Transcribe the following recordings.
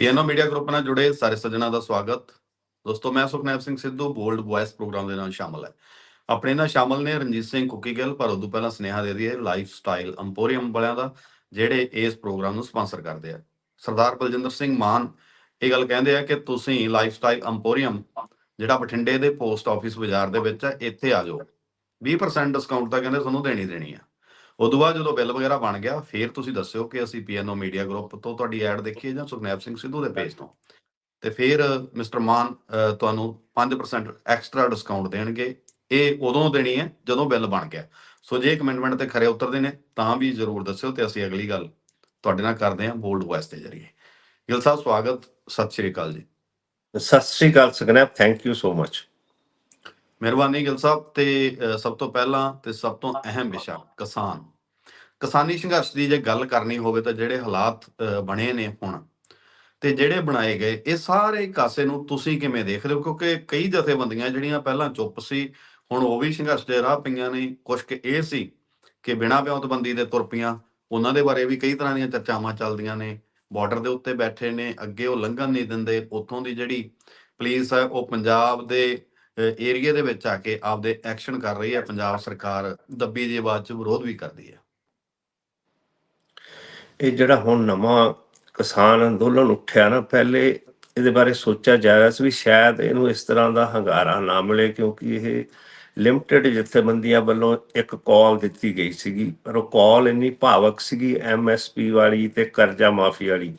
ਪੀਐਨਓ media group ਨਾਲ ਜੁੜੇ ਸਾਰੇ ਸੱਜਣਾਂ ਦਾ ਸਵਾਗਤ। ਦੋਸਤੋ, ਮੈਂ Sukhnaib Singh Sidhu bold voice programme ਦੇ ਨਾਲ ਸ਼ਾਮਲ ਹੈ। ਆਪਣੇ ਨਾਲ ਸ਼ਾਮਲ ਨੇ ਰਣਜੀਤ ਸਿੰਘ ਕੁੱਕੀਗਲ, ਪਰ ਉਦੋਂ ਪਹਿਲਾਂ ਸੁਨੇਹਾ ਦੇ ਦਈਏ ਲਾਈਫ ਸਟਾਈਲ ਐਮਪੋਰੀਅਮ ਵਾਲਿਆਂ ਦਾ, ਜਿਹੜੇ ਇਸ ਪ੍ਰੋਗਰਾਮ ਨੂੰ ਸਪਾਂਸਰ ਕਰਦੇ ਆ। ਸਰਦਾਰ ਬਲਜਿੰਦਰ ਸਿੰਘ ਮਾਨ, ਇਹ ਗੱਲ ਕਹਿੰਦੇ ਆ ਕਿ ਤੁਸੀਂ ਲਾਈਫ ਸਟਾਈਲ ਐਮਪੋਰੀਅਮ ਜਿਹੜਾ ਬਠਿੰਡੇ ਦੇ ਪੋਸਟ ਆਫਿਸ ਬਾਜ਼ਾਰ ਦੇ ਵਿੱਚ ਹੈ ਇੱਥੇ ਆ ਜਾਓ। 20% ਡਿਸਕਾਊਂਟ ਤਾਂ ਕਹਿੰਦੇ ਤੁਹਾਨੂੰ ਦੇਣੀ ਦੇਣੀ ਆ। ਉਦੋਂ ਬਾਅਦ ਜਦੋਂ ਬਿੱਲ ਵਗੈਰਾ ਬਣ ਗਿਆ ਫਿਰ ਤੁਸੀਂ ਦੱਸਿਓ ਕਿ ਅਸੀਂ ਪੀਐਨਓ ਮੀਡੀਆ ਗਰੁੱਪ ਤੋਂ ਤੁਹਾਡੀ ਐਡ ਦੇਖੀਏ ਜਾਂ ਸੁਖਨੈਬ ਸਿੰਘ ਸਿੱਧੂ ਦੇ ਪੇਜ ਤੋਂ? ਤੇ ਫਿਰ ਮਿਸਟਰ ਮਾਨ ਤੁਹਾਨੂੰ 5% ਐਕਸਟਰਾ ਡਿਸਕਾਊਂਟ ਦੇਣਗੇ। ਇਹ ਉਦੋਂ ਦੇਣੀ ਹੈ ਜਦੋਂ ਬਿੱਲ ਬਣ ਗਿਆ। ਸੋ ਜੇ ਕਮੈਂਟਮੈਂਟ ਤੇ ਖਰੇ ਉਤਰਦੇ ਨੇ ਤਾਂ ਵੀ ਜ਼ਰੂਰ ਦੱਸਿਓ ਤੇ ਅਸੀਂ ਅਗਲੀ ਗੱਲ ਤੁਹਾਡੇ ਨਾਲ ਕਰਦੇ ਹਾਂ ਬੋਲਡ ਵੌਇਸ ਦੇ ਜ਼ਰੀਏ। ਗਿਲ ਸਾਹਿਬ ਸਵਾਗਤ। ਸਤਿ ਸ਼੍ਰੀ ਅਕਾਲ ਜੀ। ਸਤਿ ਸ੍ਰੀ ਅਕਾਲ Sukhnaib thank you so much ਮਿਹਰਬਾਨੀ ਗਿਲ ਸਾਹਿਬ ਤੇ ਸਭ ਤੋਂ ਪਹਿਲਾਂ ਤੇ ਸਭ ਤੋਂ ਅਹਿਮ ਵਿਸ਼ਾ ਕਿਸਾਨ। ਕਿਸਾਨੀ ਸੰਘਰਸ਼ ਦੀ ਜੇ ਗੱਲ ਕਰਨੀ ਹੋਵੇ ਤਾਂ ਜਿਹੜੇ ਹਾਲਾਤ ਬਣੇ ਨੇ ਹੁਣ ਤੇ ਜਿਹੜੇ ਬਣਾਏ ਗਏ, ਇਹ ਸਾਰੇ ਕਾਸੇ ਨੂੰ ਤੁਸੀਂ ਕਿਵੇਂ ਦੇਖਦੇ ਹੋ? ਕਿਉਂਕਿ ਕਈ ਜਥੇਬੰਦੀਆਂ ਜਿਹੜੀਆਂ ਪਹਿਲਾਂ ਚੁੱਪ ਸੀ, ਹੁਣ ਉਹ ਵੀ ਸੰਘਰਸ਼ ਦੇ ਰਾਹ ਪਈਆਂ ਨੇ। ਕੁਝ ਕਿ ਇਹ ਸੀ ਕਿ ਬਿਨਾਂ ਵਿਉਂਤਬੰਦੀ ਦੇ ਤੁਰ ਪਈਆਂ। ਉਹਨਾਂ ਦੇ ਬਾਰੇ ਵੀ ਕਈ ਤਰ੍ਹਾਂ ਦੀਆਂ ਚਰਚਾਵਾਂ ਚੱਲਦੀਆਂ ਨੇ। ਬਾਰਡਰ ਦੇ ਉੱਤੇ ਬੈਠੇ ਨੇ, ਅੱਗੇ ਉਹ ਲੰਘਣ ਨਹੀਂ ਦਿੰਦੇ। ਉੱਥੋਂ ਦੀ ਜਿਹੜੀ ਪੁਲਿਸ ਹੈ, ਉਹ ਪੰਜਾਬ ਦੇ ਏਰੀਆ ਦੇ ਵਿੱਚ ਆ ਕੇ ਆਪਦੇ ਐਕਸ਼ਨ ਕਰ ਰਹੀ ਹੈ। ਪੰਜਾਬ ਸਰਕਾਰ ਦੱਬੀ ਦੀ ਆਵਾਜ਼ 'ਚ ਵਿਰੋਧ ਵੀ ਕਰਦੀ ਹੈ। ਇਹ ਜਿਹੜਾ ਹੁਣ ਨਵਾਂ ਕਿਸਾਨ ਅੰਦੋਲਨ ਉੱਠਿਆ ਨਾ, ਪਹਿਲੇ ਇਹਦੇ ਬਾਰੇ ਸੋਚਿਆ ਜਾ ਰਿਹਾ ਸੀ ਵੀ ਸ਼ਾਇਦ ਇਹਨੂੰ ਇਸ ਤਰ੍ਹਾਂ ਦਾ ਹੰਗਾਰਾ ਨਾ ਮਿਲੇ, ਕਿਉਂਕਿ ਇਹ ਲਿਮਟਿਡ ਜਥੇਬੰਦੀਆਂ ਵੱਲੋਂ ਇੱਕ ਕਾਲ ਦਿੱਤੀ ਗਈ ਸੀਗੀ, ਪਰ ਉਹ ਕਾਲ ਇੰਨੀ ਭਾਵਕ ਸੀਗੀ ਐਮਐਸਪੀ ਵਾਲੀ ਤੇ ਕਰਜ਼ਾ ਮਾਫੀ ਵਾਲੀ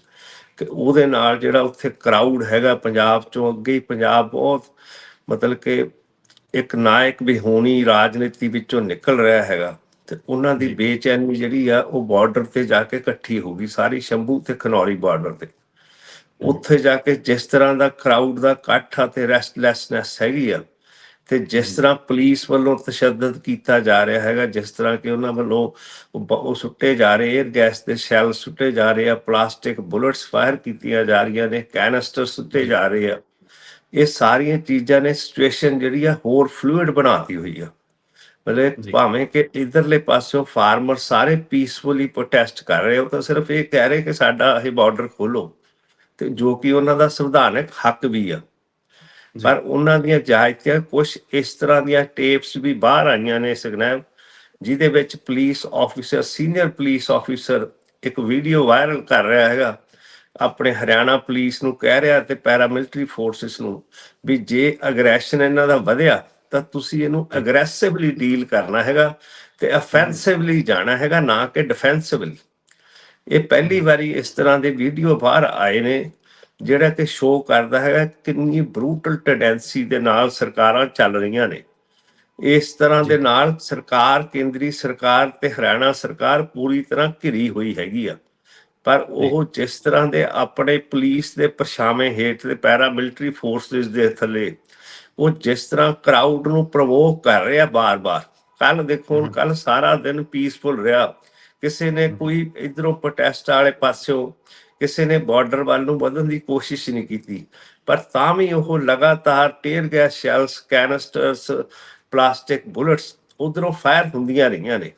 ਕਿ ਉਹਦੇ ਨਾਲ ਜਿਹੜਾ ਉੱਥੇ ਕਰਾਊਡ ਹੈਗਾ ਪੰਜਾਬ ਚੋਂ ਅੱਗੇ ਹੀ, ਪੰਜਾਬ ਬਹੁਤ ਮਤਲਬ ਕਿ ਇੱਕ ਨਾਇਕ ਵੀ ਹੋਣੀ, ਰਾਜਨੀਤੀ ਵਿੱਚੋਂ ਨਿਕਲ ਰਿਹਾ ਹੈਗਾ। ਤੇ ਉਹਨਾਂ ਦੀ। ਬੇਚੈਨੀ ਜਿਹੜੀ ਆ ਉਹ ਬਾਰਡਰ ਤੇ ਜਾ ਕੇ ਇਕੱਠੀ ਹੋ ਗਈ ਸਾਰੀ ਸ਼ੰਭੂ ਤੇ ਖਨੌਰੀ ਬਾਰਡਰ ਤੇ ਉੱਥੇ ਜਾ ਕੇ ਜਿਸ ਤਰ੍ਹਾਂ ਦਾ ਕਰਾਊਡ ਦਾ ਇਕੱਠ ਆ ਤੇ ਰੈਸਟਲੈਸਨੈਸ ਹੈਗੀ ਆ ਤੇ ਜਿਸ। ਤਰ੍ਹਾਂ ਪੁਲਿਸ ਵੱਲੋਂ ਤਸ਼ੱਦਦ ਕੀਤਾ ਜਾ ਰਿਹਾ ਹੈਗਾ ਜਿਸ ਤਰ੍ਹਾਂ ਕਿ ਉਹਨਾਂ ਵੱਲੋਂ ਉਹ ਸੁੱਟੇ ਜਾ ਰਹੇ 에ਅਰ ਗੈਸ ਦੇ ਸ਼ੈਲ ਸੁੱਟੇ ਜਾ ਰਹੇ ਆ ਪਲਾਸਟਿਕ ਬੁਲੇਟਸ ਫਾਇਰ ਕੀਤੀਆਂ ਜਾ ਰਹੀਆਂ ਨੇ ਕੈਨਿਸਟਰ ਸੁੱਟੇ। ਜਾ ਰਹੇ ਆ ਇਹ ਸਾਰੀਆਂ ਚੀਜ਼ਾਂ ਨੇ ਸਿਚੁਏਸ਼ਨ ਜਿਹੜੀ ਆ ਹੋਰ ਫਲੂਇਡ ਬਣਾਤੀ ਹੋਈ ਆ ਮਤਲਬ। ਭਾਵੇਂ ਕਿ ਇਧਰਲੇ ਪਾਸਿਓਂ ਫਾਰਮਰ ਸਾਰੇ ਪੀਸਫੁਲੀ ਪ੍ਰੋਟੈਸਟ ਕਰ ਰਹੇ ਹੋ ਤਾਂ ਸਿਰਫ ਇਹ ਕਹਿ ਰਹੇ ਕਿ ਸਾਡਾ ਇਹ ਬਾਰਡਰ ਖੋਲੋ ਤੇ ਜੋ ਕਿ ਉਹਨਾਂ ਦਾ ਸੰਵਿਧਾਨਕ ਹੱਕ ਵੀ ਆ। ਪਰ ਉਹਨਾਂ ਦੀਆਂ ਜਾਇਤੀਆਂ ਕੁਝ ਇਸ ਤਰ੍ਹਾਂ ਦੀਆਂ ਟੇਪਸ ਵੀ ਬਾਹਰ ਆਈਆਂ ਨੇ ਸਗਨੈਬ ਜਿਹਦੇ ਵਿੱਚ police officer senior police officer ਇੱਕ ਵੀਡੀਓ ਵਾਇਰਲ ਕਰ ਰਿਹਾ ਹੈਗਾ ਆਪਣੇ ਹਰਿਆਣਾ ਪੁਲਿਸ ਨੂੰ ਕਹਿ ਰਿਹਾ ਤੇ ਪੈਰਾਮਿਲਟਰੀ ਫੋਰਸਸ ਨੂੰ ਵੀ ਜੇ ਅਗਰੈਸ਼ਨ ਇਹਨਾਂ ਦਾ ਵਧਿਆ ਤਾਂ ਤੁਸੀਂ ਇਹਨੂੰ ਅਗਰੈਸਿਵਲੀ ਡੀਲ ਕਰਨਾ ਹੈਗਾ ਤੇ ਅਫੈਂਸਿਵਲੀ ਜਾਣਾ ਹੈਗਾ ਨਾ ਕਿ ਡਿਫੈਂਸਿਵਲੀ ਇਹ ਪਹਿਲੀ ਵਾਰੀ ਇਸ ਤਰ੍ਹਾਂ ਦੇ ਵੀਡੀਓ ਬਾਹਰ ਆਏ ਨੇ ਜਿਹੜਾ ਕਿ ਸ਼ੋਅ ਕਰਦਾ ਹੈਗਾ ਕਿੰਨੀ ਬਰੂਟਲ ਟੈਂਡੈਂਸੀ ਦੇ ਨਾਲ ਸਰਕਾਰਾਂ ਚੱਲ ਰਹੀਆਂ ਨੇ। ਇਸ ਤਰ੍ਹਾਂ ਦੇ। ਨਾਲ ਸਰਕਾਰ ਕੇਂਦਰੀ ਸਰਕਾਰ ਤੇ ਹਰਿਆਣਾ ਸਰਕਾਰ ਪੂਰੀ ਤਰ੍ਹਾਂ ਘਿਰੀ ਹੋਈ ਹੈਗੀ ਆ। ਪਰ ਉਹ ਜਿਸ ਤਰ੍ਹਾਂ ਦੇ ਆਪਣੇ ਪੁਲਿਸ ਦੇ ਪਰਛਾਵੇਂ ਹੇਠ ਤੇ ਪੈਰਾਮਿਲਟਰੀ ਫੋਰਸਸ ਦੇ ਥੱਲੇ ਉਹ ਜਿਸ ਤਰ੍ਹਾਂ ਕਰਾਊਡ ਨੂੰ ਪ੍ਰਵੋਕ ਕਰ ਰਿਹਾ ਬਾਰ-ਬਾਰ ਕੱਲ ਦੇਖੋ। ਕੱਲ ਸਾਰਾ ਦਿਨ ਪੀਸਫੁਲ ਰਿਹਾ ਕਿਸੇ ਨੇ। ਕੋਈ ਇਧਰੋਂ ਪ੍ਰੋਟੈਸਟ ਵਾਲੇ ਪਾਸਿਓਂ ਕਿਸੇ ਨੇ ਬਾਰਡਰ ਵੱਲ ਨੂੰ ਵਧਣ ਦੀ ਕੋਸ਼ਿਸ਼ ਨਹੀਂ ਕੀਤੀ ਪਰ ਤਾਂ ਵੀ ਉਹ ਲਗਾਤਾਰ tear gas shells canisters plastic bullets ਉਧਰੋਂ ਫਾਇਰ ਹੁੰਦੀਆਂ ਰਹੀਆਂ ਨੇ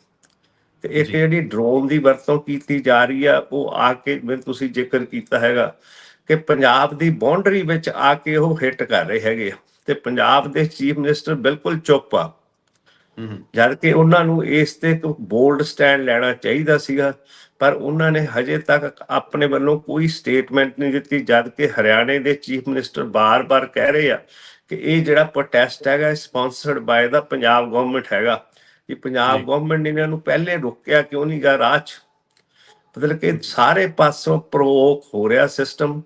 ਤੇ ਇੱਕ ਜੀ। ਜਿਹੜੀ ਡਰੋਨ ਦੀ ਵਰਤੋਂ ਕੀਤੀ ਜਾ ਰਹੀ ਆ ਉਹ ਆ ਕੇ ਮੈਂ ਤੁਸੀਂ ਜ਼ਿਕਰ ਕੀਤਾ ਹੈਗਾ ਕਿ ਪੰਜਾਬ ਦੀ ਬਾਉਂਡਰੀ ਵਿੱਚ ਆ ਕੇ ਉਹ ਹਿੱਟ ਕਰ ਰਹੇ ਹੈਗੇ ਆ ਤੇ ਪੰਜਾਬ ਦੇ ਚੀਫ ਮਿਨਿਸਟਰ ਬਿਲਕੁਲ ਚੁੱਪ ਆ। ਜਦ ਕਿ ਉਹਨਾਂ ਨੂੰ ਇਸ ਤੇ ਇੱਕ ਬੋਲਡ ਸਟੈਂਡ ਲੈਣਾ ਚਾਹੀਦਾ ਸੀਗਾ ਪਰ ਉਹਨਾਂ ਨੇ ਹਜੇ ਤੱਕ ਆਪਣੇ ਵੱਲੋਂ ਕੋਈ ਸਟੇਟਮੈਂਟ ਨਹੀਂ ਦਿੱਤੀ ਜਦ ਕਿ ਹਰਿਆਣੇ ਦੇ ਚੀਫ ਮਿਨਿਸਟਰ ਬਾਰ-ਬਾਰ ਕਹਿ ਰਹੇ ਆ ਕਿ ਇਹ ਜਿਹੜਾ ਪ੍ਰੋਟੈਸਟ ਹੈਗਾ sponsored by the Punjab government ਹੈਗਾ। ਕਿ ਪੰਜਾਬ। ਗਵਰਨਮੈਂਟ ਨੇ ਇਹਨਾਂ ਨੂੰ ਪਹਿਲੇ ਰੋਕਿਆ ਕਿਉਂ ਨਹੀਂ ਗਾ 'ਚ ਮਤਲਬ ਕਿ ਸਾਰੇ ਪਾਸੋਂ ਪ੍ਰੋਵੋਕ ਹੋ ਰਿਹਾ ਸਿਸਟਮ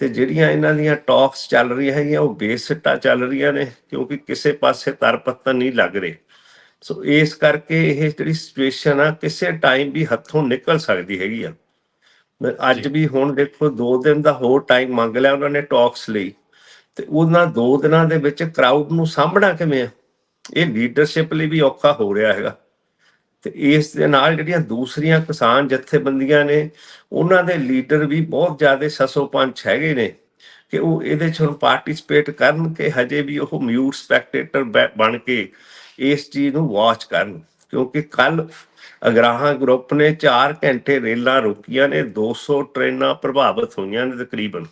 ਤੇ ਜਿਹੜੀਆਂ ਇਹਨਾਂ ਦੀਆਂ ਟਾਕਸ ਚੱਲ ਰਹੀਆਂ ਹੈਗੀਆਂ ਉਹ ਬੇਸਿੱਟਾ ਚੱਲ ਰਹੀਆਂ ਨੇ ਕਿਉਂਕਿ ਕਿਸੇ ਪਾਸੇ ਤਰਪੱਤਨ ਨਹੀਂ ਲੱਗ ਰਹੇ। ਸੋ ਇਸ ਕਰਕੇ ਇਹ ਜਿਹੜੀ ਸਿਚੁਏਸ਼ਨ ਆ ਕਿਸੇ ਟਾਈਮ ਵੀ ਹੱਥੋਂ ਨਿਕਲ ਸਕਦੀ ਹੈਗੀ ਆ। ਮੈਂ ਅੱਜ। ਵੀ ਹੁਣ ਦੇਖੋ 2 ਦਿਨ ਦਾ ਹੋਰ ਟਾਈਮ ਮੰਗ ਲਿਆ ਉਹਨਾਂ ਨੇ ਟਾਕਸ ਲਈ। ਤੇ ਉਹਨਾਂ 2 ਦਿਨਾਂ ਦੇ ਵਿੱਚ ਕਰਾਊਡ ਨੂੰ ਸਾਂਭਣਾ ਕਿਵੇਂ ਆ? ਇਹ ਲੀਡਰਸ਼ਿਪ ਲਈ ਵੀ ਔਖਾ ਹੋ ਰਿਹਾ ਹੈਗਾ। ਤੇ ਇਸ ਦੇ ਨਾਲ ਜਿਹੜੀਆਂ ਦੂਸਰੀਆਂ ਕਿਸਾਨ ਜਥੇਬੰਦੀਆਂ ਨੇ ਉਹਨਾਂ ਦੇ ਲੀਡਰ ਵੀ ਬਹੁਤ ਜ਼ਿਆਦਾ ਸਸੋ ਪੰਚ ਹੈਗੇ ਨੇ ਕਿ ਉਹ ਇਹਦੇ ਚ ਹੁਣ ਪਾਰਟਿਸਿਪੇਟ ਕਰਨ ਕਿ ਹਜੇ ਵੀ ਉਹ ਮਿਊਟ ਸਪੈਕਟੇਟਰ ਬਣ ਕੇ ਇਸ ਚੀਜ਼ ਨੂੰ ਵਾਚ ਕਰਨ। ਕਿਉਂਕਿ ਕੱਲ ਅਗਰਾਹਾਂ ਗਰੁੱਪ ਨੇ 4 ਘੰਟੇ ਰੇਲਾਂ ਰੋਕੀਆਂ ਨੇ 200 ਟ੍ਰੇਨਾਂ ਪ੍ਰਭਾਵਿਤ ਹੋਈਆਂ ਨੇ ਤਕਰੀਬਨ।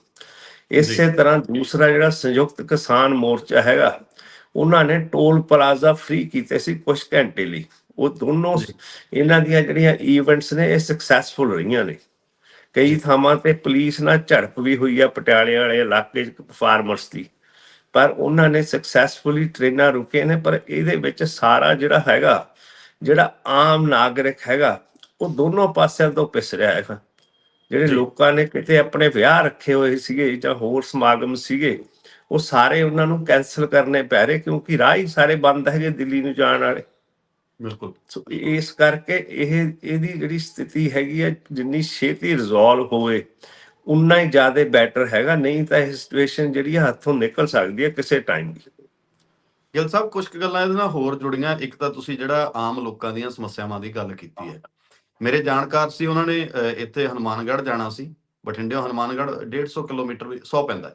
ਇਸੇ ਤਰ੍ਹਾਂ ਦੂਸਰਾ ਜਿਹੜਾ ਸੰਯੁਕਤ ਕਿਸਾਨ ਮੋਰਚਾ ਹੈਗਾ ਉਹਨਾਂ ਨੇ ਟੋਲ ਪਲਾਜ਼ਾ ਫ੍ਰੀ ਕੀਤੇ ਸੀ ਕੁਝ ਘੰਟੇ ਲਈ। ਉਹ ਦੋਨੋਂ। ਇਹਨਾਂ ਦੀਆਂ ਜਿਹੜੀਆਂ ਇਵੈਂਟਸ ਨੇ ਇਹ ਸਕਸੈਸਫੁਲ ਰਹੀਆਂ ਨੇ। ਕਈ ਥਾਵਾਂ ਤੇ ਪੁਲਿਸ ਨਾਲ ਝੜਪ ਵੀ ਹੋਈ ਆ ਪਟਿਆਲੇ ਵਾਲੇ ਇਲਾਕੇ 'ਚ ਫਾਰਮਰਸ ਦੀ। ਪਰ ਉਹਨਾਂ ਨੇ ਸਕਸੈਸਫੁਲੀ ਟ੍ਰੇਨਾਂ ਰੁਕੇ ਨੇ ਪਰ ਇਹਦੇ ਵਿੱਚ ਸਾਰਾ ਜਿਹੜਾ ਹੈਗਾ ਜਿਹੜਾ ਆਮ ਨਾਗਰਿਕ ਹੈਗਾ ਉਹ ਦੋਨੋਂ ਪਾਸਿਆਂ ਤੋਂ ਪਿਸ ਰਿਹਾ ਹੈਗਾ। ਜਿਹੜੇ। ਲੋਕਾਂ ਨੇ ਕਿਤੇ ਆਪਣੇ ਵਿਆਹ ਰੱਖੇ ਹੋਏ ਸੀਗੇ ਜਾਂ ਹੋਰ ਸਮਾਗਮ ਸੀਗੇ ਉਹ ਸਾਰੇ ਉਹਨਾਂ ਨੂੰ ਕੈਨਸਲ ਕਰਨੇ ਪੈ ਰਹੇ ਕਿਉਂਕਿ ਰਾਹ ਹੀ ਸਾਰੇ ਬੰਦ ਹੈਗੇ ਦਿੱਲੀ ਨੂੰ ਜਾਣ ਵਾਲੇ। ਬਿਲਕੁਲ। ਸੋ ਇਸ ਕਰਕੇ ਇਹ ਇਹਦੀ ਜਿਹੜੀ ਸਥਿਤੀ ਹੈਗੀ ਹੈ ਜਿੰਨੀ ਛੇਤੀ ਰਿਜ਼ੋਲਵ ਹੋਵੇ ਉਨਾ ਹੀ ਜ਼ਿਆਦਾ ਬੈਟਰ ਹੈਗਾ ਨਹੀਂ ਤਾਂ ਇਹ ਸਿਚੁਏਸ਼ਨ ਜਿਹੜੀ ਹੱਥੋਂ ਨਿਕਲ ਸਕਦੀ ਹੈ ਕਿਸੇ ਟਾਈਮ ਵੀ ਗਿੱਲ ਸਾਹਿਬ ਕੁਝ ਗੱਲਾਂ ਇਹਦੇ ਨਾਲ ਹੋਰ ਜੁੜੀਆਂ। ਇੱਕ ਤਾਂ ਤੁਸੀਂ ਜਿਹੜਾ ਆਮ ਲੋਕਾਂ ਦੀਆਂ ਸਮੱਸਿਆਵਾਂ ਦੀ ਗੱਲ ਕੀਤੀ ਹੈ। ਮੇਰੇ ਜਾਣਕਾਰ ਸੀ ਉਹਨਾਂ ਨੇ ਇੱਥੇ ਹਨੂਮਾਨਗੜ੍ਹ ਜਾਣਾ ਸੀ। ਬਠਿੰਡਿਓਂ ਹਨੂਮਾਨਗੜ੍ਹ 150 ਕਿਲੋਮੀਟਰ ਵੀ 100 ਪੈਂਦਾ।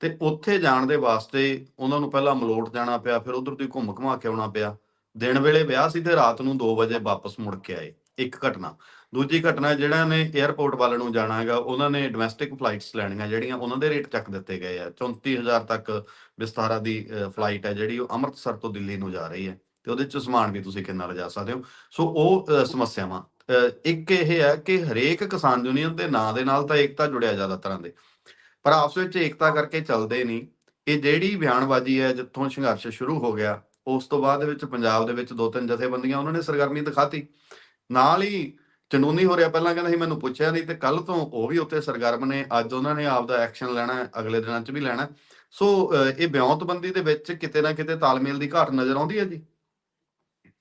ਤੇ ਉੱਥੇ ਜਾਣ ਦੇ ਵਾਸਤੇ ਉਹਨਾਂ ਨੂੰ ਪਹਿਲਾਂ ਮਲੋਟ ਜਾਣਾ ਪਿਆ ਫਿਰ ਉਧਰ ਦੀ ਘੁੰਮ ਘੁਮਾ ਕੇ ਆਉਣਾ ਪਿਆ। ਦਿਨ ਵੇਲੇ ਵਿਆਹ ਸੀ ਤੇ ਰਾਤ ਨੂੰ 2 ਵਜੇ ਵਾਪਸ ਮੁੜ ਕੇ ਆਏ ਇੱਕ ਘਟਨਾ। ਦੂਜੀ ਘਟਨਾ ਜਿਹੜਾ ਨੇ 에ਅਰਪੋਰਟ ਵੱਲ ਨੂੰ ਜਾਣਾ ਹੈਗਾ ਉਹਨਾਂ ਨੇ ਡੋਮੈਸਟਿਕ ਫਲਾਈਟਸ ਲੈਣੀਆਂ ਜਿਹੜੀਆਂ ਉਹਨਾਂ ਦੇ ਰੇਟ ਚੱਕ ਦਿੱਤੇ ਗਏ ਆ। 34000 ਤੱਕ ਵਿਸਤਾਰਾ ਦੀ ਫਲਾਈਟ ਹੈ ਜਿਹੜੀ ਉਹ ਅੰਮ੍ਰਿਤਸਰ ਤੋਂ ਦਿੱਲੀ ਨੂੰ ਜਾ ਰਹੀ ਹੈ ਤੇ ਉਹਦੇ ਚ ਸਮਾਨ ਵੀ ਤੁਸੀਂ ਕਿੰਨਾ ਲਿਜਾ ਸਕਦੇ ਹੋ। ਸੋ ਉਹ ਸਮੱਸਿਆਵਾਂ ਅ, ਇੱਕ ਇਹ ਹੈ ਕਿ ਹਰੇਕ ਕਿਸਾਨ ਯੂਨੀਅਨ ਦੇ ਨਾਂ ਦੇ ਨਾਲ ਤਾਂ ਏਕਤਾ ਜੁੜਿਆ ਜ਼ਿਆਦਾ ਤਰ੍ਹਾਂ ਦੇ। ਪਰ ਆਪਸ ਵਿੱਚ ਏਕਤਾ ਕਰਕੇ ਚੱਲਦੇ ਨਹੀਂ। ਇਹ ਜਿਹੜੀ ਬਿਆਨਬਾਜ਼ੀ ਹੈ ਜਿੱਥੋਂ ਸੰਘਰਸ਼ ਸ਼ੁਰੂ ਹੋ ਗਿਆ ਉਸ ਤੋਂ ਬਾਅਦ ਦੇ ਵਿੱਚ ਪੰਜਾਬ ਦੇ ਵਿੱਚ ਦੋ ਤਿੰਨ ਜਥੇਬੰਦੀਆਂ ਉਹਨਾਂ ਨੇ ਸਰਗਰਮੀ ਦਿਖਾਤੀ। ਨਾਲ ਹੀ ਚੰਡੂਨੀ ਹੋ ਰਿਹਾ, ਪਹਿਲਾਂ ਕਹਿੰਦਾ ਸੀ ਮੈਨੂੰ ਪੁੱਛਿਆ ਨਹੀਂ ਤੇ ਕੱਲ ਤੋਂ ਉਹ ਵੀ ਉੱਤੇ ਸਰਗਰਮ ਨੇ, ਅੱਜ ਉਹਨਾਂ ਨੇ ਆਪ ਦਾ ਐਕਸ਼ਨ ਲੈਣਾ ਅਗਲੇ ਦਿਨਾਂ 'ਚ ਵੀ ਲੈਣਾ ਸੋ ਇਹ ਬਿਉਂਤਬੰਦੀ ਦੇ ਵਿੱਚ ਕਿਤੇ ਨਾ ਕਿਤੇ ਤਾਲਮੇਲ ਦੀ ਘਾਟ ਨਜ਼ਰ ਆਉਂਦੀ ਹੈ ਜੀ।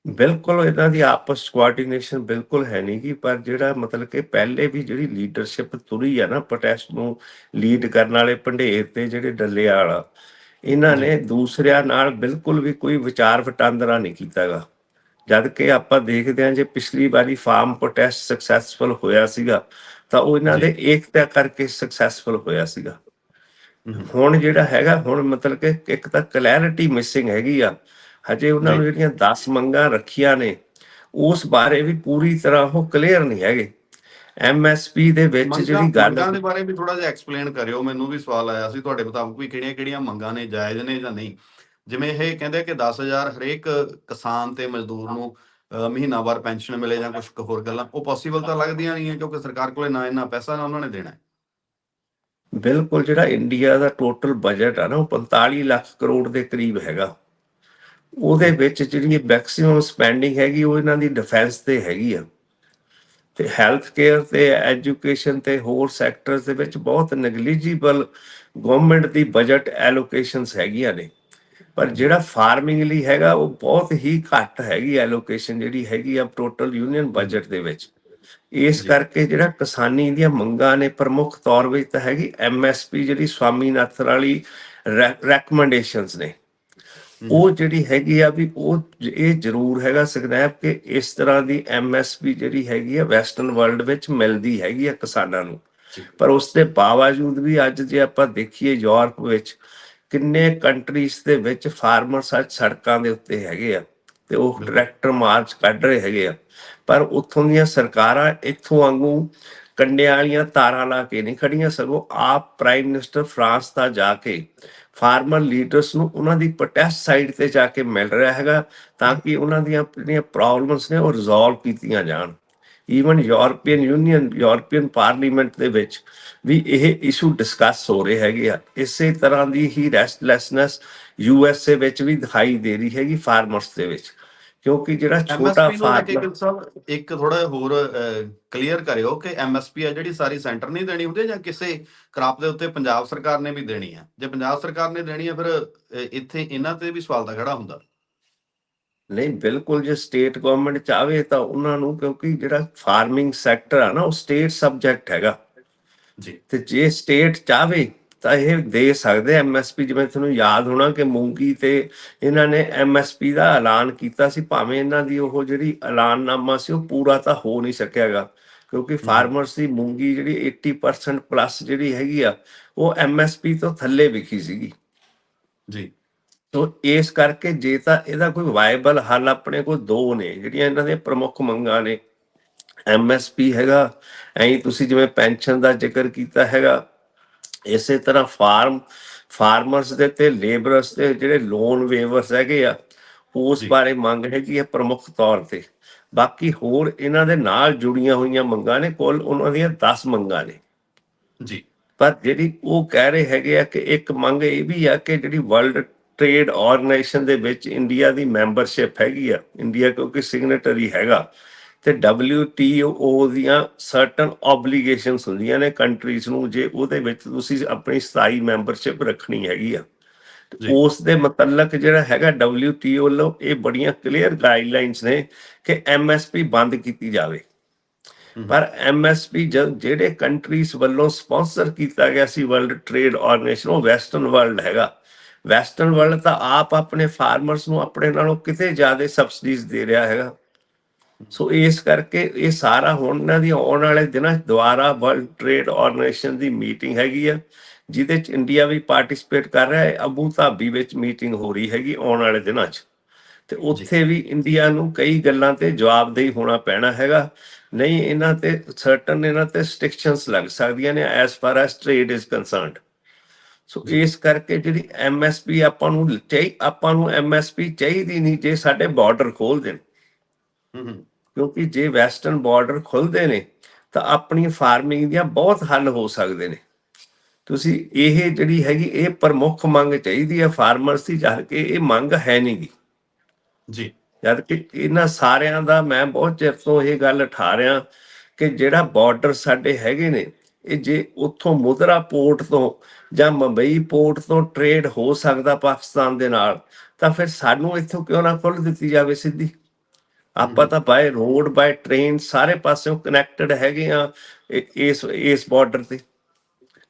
ਬਿਲਕੁਲ, ਇਹਦਾ ਦੀ ਆਪਸ ਕੋਆਰਡੀਨੇਸ਼ਨ ਬਿਲਕੁਲ ਹੈ ਨਹੀਂ ਗੀ, ਪਰ ਜਿਹੜਾ ਮਤਲਬ ਕਿ ਪਹਿਲੇ ਵੀ ਜਿਹੜੀ ਲੀਡਰਸ਼ਿਪ ਤੁਰੀ ਆ ਨਾ ਪ੍ਰੋਟੈਸਟ ਨੂੰ ਲੀਡ ਕਰਨ ਵਾਲੇ ਭੰਡੇਰ ਤੇ ਜਿਹੜੇ ਡੱਲੇ ਡੱਲੇਵਾਲ ਇਹਨਾਂ ਨੇ ਦੂਸਰਿਆਂ ਨਾਲ ਬਿਲਕੁਲ ਵੀ ਕੋਈ ਵਿਚਾਰ ਵਟਾਂਦਰਾ ਨਹੀਂ ਕੀਤਾਗਾ। ਜਦ ਕਿ ਆਪਾਂ ਦੇਖਦੇ ਹਾਂ ਜੇ ਪਿਛਲੀ ਵਾਰੀ ਫਾਰਮ ਪ੍ਰੋਟੈਸਟ ਸਕਸੈਸਫੁਲ ਹੋਇਆ ਸੀਗਾ ਤਾਂ ਉਹ ਇਹਨਾਂ ਦੇ ਏਕਤਾ ਕਰਕੇ ਸਕਸੈਸਫੁਲ ਹੋਇਆ ਸੀਗਾ। ਹੁਣ ਜਿਹੜਾ ਹੈਗਾ ਹੁਣ ਮਤਲਬ ਕਿ ਇੱਕ ਤਾਂ ਕਲੈਰਿਟੀ ਮਿਸਿੰਗ ਹੈਗੀ ਆ। ਹਜੇ ਉਹਨਾਂ ਨੂੰ। ਜਿਹੜੀਆਂ 10 ਮੰਗਾਂ ਰੱਖੀਆਂ ਨੇ ਉਸ ਬਾਰੇ ਵੀ ਪੂਰੀ ਤਰ੍ਹਾਂ ਉਹ ਕਲੀਅਰ ਨਹੀਂ ਹੈਗੇ। ਐਮਐਸਪੀ ਦੇ ਵਿੱਚ ਜਿਹੜੀ ਗੱਲ ਮੰਗਾਂ ਦੇ ਬਾਰੇ ਵੀ ਥੋੜਾ ਜਿਹਾ ਐਕਸਪਲੇਨ ਕਰਿਓ ਮੈਨੂੰ ਵੀ ਸਵਾਲ ਆਇਆ ਸੀ ਤੁਹਾਡੇ ਮੁਤਾਬਕ ਵੀ ਕਿਹੜੀਆਂ ਕਿਹੜੀਆਂ ਮੰਗਾਂ ਨੇ ਜਾਇਜ਼ ਨੇ ਜਾਂ ਨਹੀਂ? ਜਿਵੇਂ ਇਹ ਕਹਿੰਦੇ ਕਿ 10000 ਹਰੇਕ ਕਿਸਾਨ ਤੇ ਮਜ਼ਦੂਰ ਨੂੰ ਮਹੀਨਾਵਾਰ ਪੈਨਸ਼ਨ ਮਿਲੇ ਜਾਂ ਕੁਝ ਹੋਰ ਗੱਲਾਂ ਉਹ ਪੋਸੀਬਲ ਤਾਂ ਲੱਗਦੀਆਂ ਨਹੀਂ ਹੈ ਕਿਉਂਕਿ ਸਰਕਾਰ ਕੋਲੇ ਨਾ ਇੰਨਾ ਪੈਸਾ ਨਾ ਉਹਨਾਂ ਨੇ ਦੇਣਾ। ਬਿਲਕੁਲ ਜਿਹੜਾ ਇੰਡੀਆ ਦਾ ਟੋਟਲ ਬਜਟ ਆ ਨਾ ਉਹ 45 ਲੱਖ ਕਰੋੜ ਦੇ ਕਰੀਬ ਹੈਗਾ। ਉਹਦੇ ਵਿੱਚ ਜਿਹੜੀ ਮੈਕਸਿਮਮ ਸਪੈਂਡਿੰਗ ਹੈਗੀ ਉਹ ਇਹਨਾਂ ਦੀ ਡਿਫੈਂਸ ਤੇ ਹੈਗੀ ਆ। ਤੇ ਹੈਲਥ ਕੇਅਰ ਤੇ ਐਜੂਕੇਸ਼ਨ ਤੇ ਹੋਰ ਸੈਕਟਰਸ ਦੇ ਵਿੱਚ ਬਹੁਤ ਨੈਗਲੀਜੀਬਲ ਗਵਰਨਮੈਂਟ ਦੀ ਬਜਟ ਐਲੋਕੇਸ਼ਨਸ ਹੈਗੀਆਂ ਨੇ। ਪਰ ਜਿਹੜਾ ਫਾਰਮਿੰਗ ਲਈ ਹੈਗਾ ਉਹ ਬਹੁਤ ਹੀ ਘੱਟ ਹੈਗੀ ਐਲੋਕੇਸ਼ਨ ਜਿਹੜੀ ਹੈਗੀ ਆ ਟੋਟਲ ਯੂਨੀਅਨ ਬਜਟ ਦੇ ਵਿੱਚ। ਇਸ। ਕਰਕੇ ਜਿਹੜਾ ਕਿਸਾਨੀ ਦੀਆਂ ਮੰਗਾਂ ਨੇ ਪ੍ਰਮੁੱਖ ਤੌਰ ਵਿੱਚ ਤਾਂ ਹੈਗੀ ਐਮਐਸਪੀ ਜਿਹੜੀ ਸਵਾਮੀਨਾਥਨ ਵਾਲੀ ਰეკਮੈਂਡੇਸ਼ਨਸ ਨੇ। ਉਹ ਜਿਹੜੀ ਹੈਗੀ ਆ ਵੀ ਉਹ ਇਹ ਜ਼ਰੂਰ ਹੈਗਾ ਸਕਨੈਪ ਕਿ ਇਸ ਤਰ੍ਹਾਂ ਦੀ ਐਮਐਸਪੀ ਜਿਹੜੀ ਹੈਗੀ ਆ ਵੈਸਟਰਨ ਵਰਲਡ ਵਿੱਚ ਮਿਲਦੀ ਹੈਗੀ ਆ ਕਿਸਾਨਾਂ ਨੂੰ। ਪਰ ਉਸ ਦੇ ਬਾਵਜੂਦ ਵੀ ਅੱਜ ਜੇ ਆਪਾਂ ਦੇਖੀਏ ਯੂਰਪ ਵਿੱਚ ਕਿੰਨੇ ਕੰਟਰੀਜ਼ ਦੇ ਵਿੱਚ ਫਾਰਮਰਸ ਅੱਜ ਸੜਕਾਂ ਦੇ ਉੱਤੇ ਹੈਗੇ ਆ ਤੇ ਉਹ। ਟਰੈਕਟਰ ਮਾਰਚ ਕੱਢ ਰਹੇ ਹੈਗੇ ਆ ਪਰ ਉੱਥੋਂ ਦੀਆਂ ਸਰਕਾਰਾਂ ਇੱਥੋਂ ਵਾਂਗੂ ਕੰਡਿਆਂ ਵਾਲੀਆਂ ਤਾਰਾਂ ਲਾ ਕੇ ਨਹੀਂ ਖੜੀਆਂ, ਸਗੋਂ ਆਪ ਪ੍ਰਾਈਮ ਮਿਨਿਸਟਰ ਫਰਾਂਸ ਦਾ ਜਾ ਕੇ ਫਾਰਮਰ ਲੀਡਰਸ ਨੂੰ ਉਹਨਾਂ ਦੀ ਪ੍ਰੋਟੈਸਟ ਸਾਈਡ ਤੇ ਜਾ ਕੇ ਮਿਲ ਰਿਹਾ ਹੈਗਾ ਤਾਂ ਕਿ ਉਹਨਾਂ ਦੀਆਂ ਜਿਹੜੀਆਂ ਪ੍ਰੋਬਲਮਸ ਨੇ ਉਹ ਰਿਜ਼ੋਲਵ ਕੀਤੀਆਂ ਜਾਣ। Even European Union European Parliament ਦੇ ਵਿੱਚ ਵੀ ਇਹ ਇਸ਼ੂ ਡਿਸਕਸ ਹੋ ਰਹੇ ਹੈਗੇ ਆ। ਇਸੇ ਤਰ੍ਹਾਂ ਦੀ ਹੀ ਰੈਸਟਲੈਸਨੈਸ ਯੂਐਸਏ ਵਿੱਚ ਵੀ ਦਿਖਾਈ ਦੇ ਰਹੀ ਹੈਗੀ ਫਾਰਮਰਸ ਦੇ ਵਿੱਚ। ਕਿਉਂਕਿ ਜਿਹੜਾ ਛੋਟਾ ਐਮਐਸਪੀ ਨੂੰ ਲੈ ਕੇ ਫਾਰਮਰ ਗਿੱਲ ਸਾਹਿਬ ਇੱਕ ਥੋੜਾ ਹੋਰ ਕਲੀਅਰ ਕਰਿਓ ਕਿ ਐਮਐਸਪੀ ਆ ਜਿਹੜੀ ਸਾਰੀ ਸੈਂਟਰ ਨਹੀਂ ਦੇਣੀ ਹੁੰਦੀ ਜਾਂ ਕਿਸੇ ਕ੍ਰਾਪ ਦੇ ਉੱਤੇ ਪੰਜਾਬ ਸਰਕਾਰ ਨੇ ਵੀ ਦੇਣੀ ਹੈ ਜੇ ਪੰਜਾਬ ਸਰਕਾਰ ਨੇ ਦੇਣੀ ਹੈ ਫਿਰ ਇੱਥੇ ਇਹਨਾਂ ਤੇ ਵੀ ਸਵਾਲ ਤਾਂ ਖੜਾ ਹੁੰਦਾ। ਨਹੀਂ ਬਿਲਕੁਲ ਜੇ ਸਟੇਟ ਗਵਰਨਮੈਂਟ ਚਾਹਵੇ ਤਾਂ ਉਹਨਾਂ ਨੂੰ ਕਿਉਂਕਿ ਜਿਹੜਾ ਫਾਰਮਿੰਗ ਸੈਕਟਰ ਆ ਨਾ ਉਹ ਸਟੇਟ ਸਬਜੈਕਟ ਹੈਗਾ। ਜੀ। ਤੇ ਜੇ ਸਟੇਟ ਚਾਹਵੇ ਤਾਂ ਇਹ ਦੇ ਸਕਦੇ ਐਮਐਸਪੀ ਜਿਵੇਂ ਤੁਹਾਨੂੰ ਯਾਦ ਹੋਣਾ ਕਿ ਮੂੰਗੀ ਤੇ ਇਹਨਾਂ ਨੇ ਐਮਐਸਪੀ ਦਾ ਐਲਾਨ ਕੀਤਾ ਸੀ ਭਾਵੇਂ ਇਹਨਾਂ ਦੀ ਉਹ ਜਿਹੜੀ ਐਲਾਨਨਾਮਾ ਸੀ ਉਹ ਪੂਰਾ ਤਾਂ ਹੋ ਨਹੀਂ ਸਕਿਆਗਾ। ਕਿਉਂਕਿ ਫਾਰਮਰਸ ਦੀ ਮੂੰਗੀ ਜਿਹੜੀ 80% ਪਲੱਸ ਜਿਹੜੀ ਹੈਗੀ ਆ ਉਹ ਐਮਐਸਪੀ ਤੋਂ ਥੱਲੇ ਵਿਕੀ ਸੀਗੀ। ਜੀ। ਤੋ ਇਸ ਕਰਕੇ ਜੇ ਤਾਂ ਇਹਦਾ ਕੋਈ ਵਾਇਬਲ ਹੱਲ ਆਪਣੇ ਕੋਲ ਦੋ ਨੇ ਜਿਹੜੀਆਂ ਇਹਨਾਂ ਦੀਆਂ ਪ੍ਰਮੁੱਖ ਮੰਗਾਂ ਨੇ। ਐਮਐਸਪੀ ਹੈਗਾ ਐਂ ਤੁਸੀਂ ਜਿਵੇਂ ਪੈਨਸ਼ਨ ਦਾ ਜ਼ਿਕਰ ਕੀਤਾ ਹੈਗਾ ਇਸੇ ਤਰ੍ਹਾਂ ਫਾਰਮ ਫਾਰਮਰਸ ਦੇ ਤੇ ਲੇਬਰਸ ਦੇ ਜਿਹੜੇ ਲੋਨ ਵੇਵਰਸ ਹੈਗੇ ਆ ਉਸ। ਬਾਰੇ ਮੰਗ ਹੈਗੀ ਹੈ ਪ੍ਰਮੁੱਖ ਤੌਰ ਤੇ। ਬਾਕੀ ਹੋਰ ਇਹਨਾਂ ਦੇ ਨਾਲ ਜੁੜੀਆਂ ਹੋਈਆਂ ਮੰਗਾਂ ਨੇ ਕੁੱਲ ਉਹਨਾਂ ਦੀਆਂ 10 ਮੰਗਾਂ ਨੇ। ਜੀ। ਪਰ ਜਿਹੜੀ ਉਹ ਕਹਿ ਰਹੇ ਹੈਗੇ ਆ ਕਿ ਇੱਕ ਮੰਗ ਇਹ ਵੀ ਆ ਕਿ ਜਿਹੜੀ ਵਰਲਡ ਟ੍ਰੇਡ ਆਰਗੇਨਾਈਜੇਸ਼ਨ ਦੇ ਵਿੱਚ ਇੰਡੀਆ ਦੀ ਮੈਂਬਰਸ਼ਿਪ ਹੈਗੀ ਆ ਇੰਡੀਆ ਕਿਉਂਕਿ ਸਿਗਨੇਟਰੀ ਹੈਗਾ ਤੇ WTO ਦੀਆਂ ਸਰਟਨ ਆਬਲੀਗੇਸ਼ਨਸ ਹੁੰਦੀਆਂ ਨੇ ਕੰਟਰੀਜ਼ ਨੂੰ ਜੇ ਉਹਦੇ ਵਿੱਚ ਤੁਸੀਂ ਆਪਣੀ ਸਥਾਈ ਮੈਂਬਰਸ਼ਿਪ ਰੱਖਣੀ ਹੈਗੀ ਆ। ਉਸ ਦੇ ਮੁਤਲਕ ਜਿਹੜਾ ਹੈਗਾ WTO ਵੱਲੋਂ ਇਹ ਬੜੀਆਂ ਕਲੀਅਰ ਗਾਈਡਲਾਈਨਸ ਨੇ ਕਿ MSP ਬੰਦ ਕੀਤੀ ਜਾਵੇ। ਪਰ ਐਮਐਸਪੀ ਜਿਹੜੇ ਕੰਟਰੀਜ਼ ਵੱਲੋਂ ਸਪਾਂਸਰ ਕੀਤਾ ਗਿਆ ਸੀ ਵਰਲਡ ਟ੍ਰੇਡ ਆਰਗੇਨਾਈਜੇਸ਼ਨ ਉਹ ਵੈਸਟਰਨ ਵਰਲਡ ਹੈਗਾ ਵੈਸਟਰਨ ਵਰਲਡ ਤਾਂ ਆਪ ਆਪਣੇ ਫਾਰਮਰਸ ਨੂੰ ਆਪਣੇ ਨਾਲੋਂ ਕਿਤੇ ਜ਼ਿਆਦਾ ਸਬਸਿਡੀਜ਼ ਦੇ ਰਿਹਾ ਹੈਗਾ ਸੋ ਇਸ ਕਰਕੇ ਇਹ ਸਾਰਾ ਹੁਣ ਇਹਨਾਂ ਦੀ ਆਉਣ ਵਾਲੇ ਦਿਨਾਂ 'ਚ ਦੁਬਾਰਾ ਵਰਲਡ ਟ੍ਰੇਡ ਆਰਗੇਨਾਈਜੇਸ਼ਨ ਦੀ ਮੀਟਿੰਗ ਹੈਗੀ ਆ ਜਿਹਦੇ 'ਚ ਇੰਡੀਆ ਵੀ ਪਾਰਟਿਸਿਪੇਟ ਕਰ ਰਿਹਾ ਹੈ ਅਬੂ ਧਾਬੀ ਵਿੱਚ ਮੀਟਿੰਗ ਹੋ ਰਹੀ ਹੈਗੀ ਆਉਣ ਵਾਲੇ ਦਿਨਾਂ 'ਚ। ਤੇ ਉੱਥੇ ਵੀ ਇੰਡੀਆ ਨੂੰ ਕਈ ਗੱਲਾਂ ਤੇ ਜਵਾਬਦੇਹੀ ਹੋਣਾ ਪੈਣਾ ਹੈਗਾ। ਨਹੀਂ ਇਹਨਾਂ ਤੇ ਸਰਟਨ ਇਹਨਾਂ ਤੇ ਸਟ੍ਰਿਕਸ਼ਨਸ ਲੱਗ ਸਕਦੀਆਂ ਨੇ as far as trade is concerned so ਇਸ ਕਰਕੇ ਜਿਹੜੀ ਐਮਐਸਪੀ ਆਪਾਂ ਨੂੰ ਚਾਹੀ ਆਪਾਂ ਨੂੰ ਐਮਐਸਪੀ ਚਾਹੀਦੀ ਨਹੀਂ ਜੇ ਸਾਡੇ ਬਾਰਡਰ ਖੋਲ ਦੇਣ। ਹੂੰ ਹੂੰ। ਕਿਉਂਕਿ ਜੇ ਵੈਸਟਰਨ ਬਾਰਡਰ ਖੁੱਲਦੇ ਨੇ ਤਾਂ ਆਪਣੀ ਫਾਰਮਿੰਗ ਦੀਆਂ ਬਹੁਤ ਹੱਲ ਹੋ ਸਕਦੇ ਨੇ। ਤੁਸੀਂ ਇਹ ਜਿਹੜੀ ਹੈਗੀ ਇਹ ਪ੍ਰਮੁੱਖ ਮੰਗ ਚਾਹੀਦੀ ਹੈ ਫਾਰਮਰਸ ਦੀ ਜਦ ਕਿ ਇਹ ਮੰਗ ਹੈ ਨਹੀਂਗੀ ਜੀ। ਜਦ ਕਿ ਇਹਨਾਂ ਸਾਰਿਆਂ ਦਾ ਮੈਂ ਬਹੁਤ ਚਿਰ ਤੋਂ ਇਹ ਗੱਲ ਉਠਾ ਰਿਹਾ ਕਿ ਜਿਹੜਾ ਬਾਰਡਰ ਸਾਡੇ ਹੈਗੇ ਨੇ ਇਹ ਜੇ ਉੱਥੋਂ ਮੁਦਰਾ ਪੋਰਟ ਤੋਂ ਜਾਂ ਮੁੰਬਈ ਪੋਰਟ ਤੋਂ ਟ੍ਰੇਡ ਹੋ ਸਕਦਾ ਪਾਕਿਸਤਾਨ ਦੇ ਨਾਲ ਤਾਂ ਫਿਰ ਸਾਨੂੰ ਇੱਥੋਂ ਕਿਉਂ ਨਾ ਖੁੱਲ ਦਿੱਤੀ ਜਾਵੇ ਸਿੱਧੀ? ਆਪਾਂ ਤਾਂ ਬਾਏ ਰੋਡ ਬਾਏ ਟ੍ਰੇਨ ਸਾਰੇ ਪਾਸਿਓਂ ਕਨੈਕਟਡ ਹੈਗੇ ਆ ਇਸ ਇਸ ਬਾਰਡਰ ਤੇ।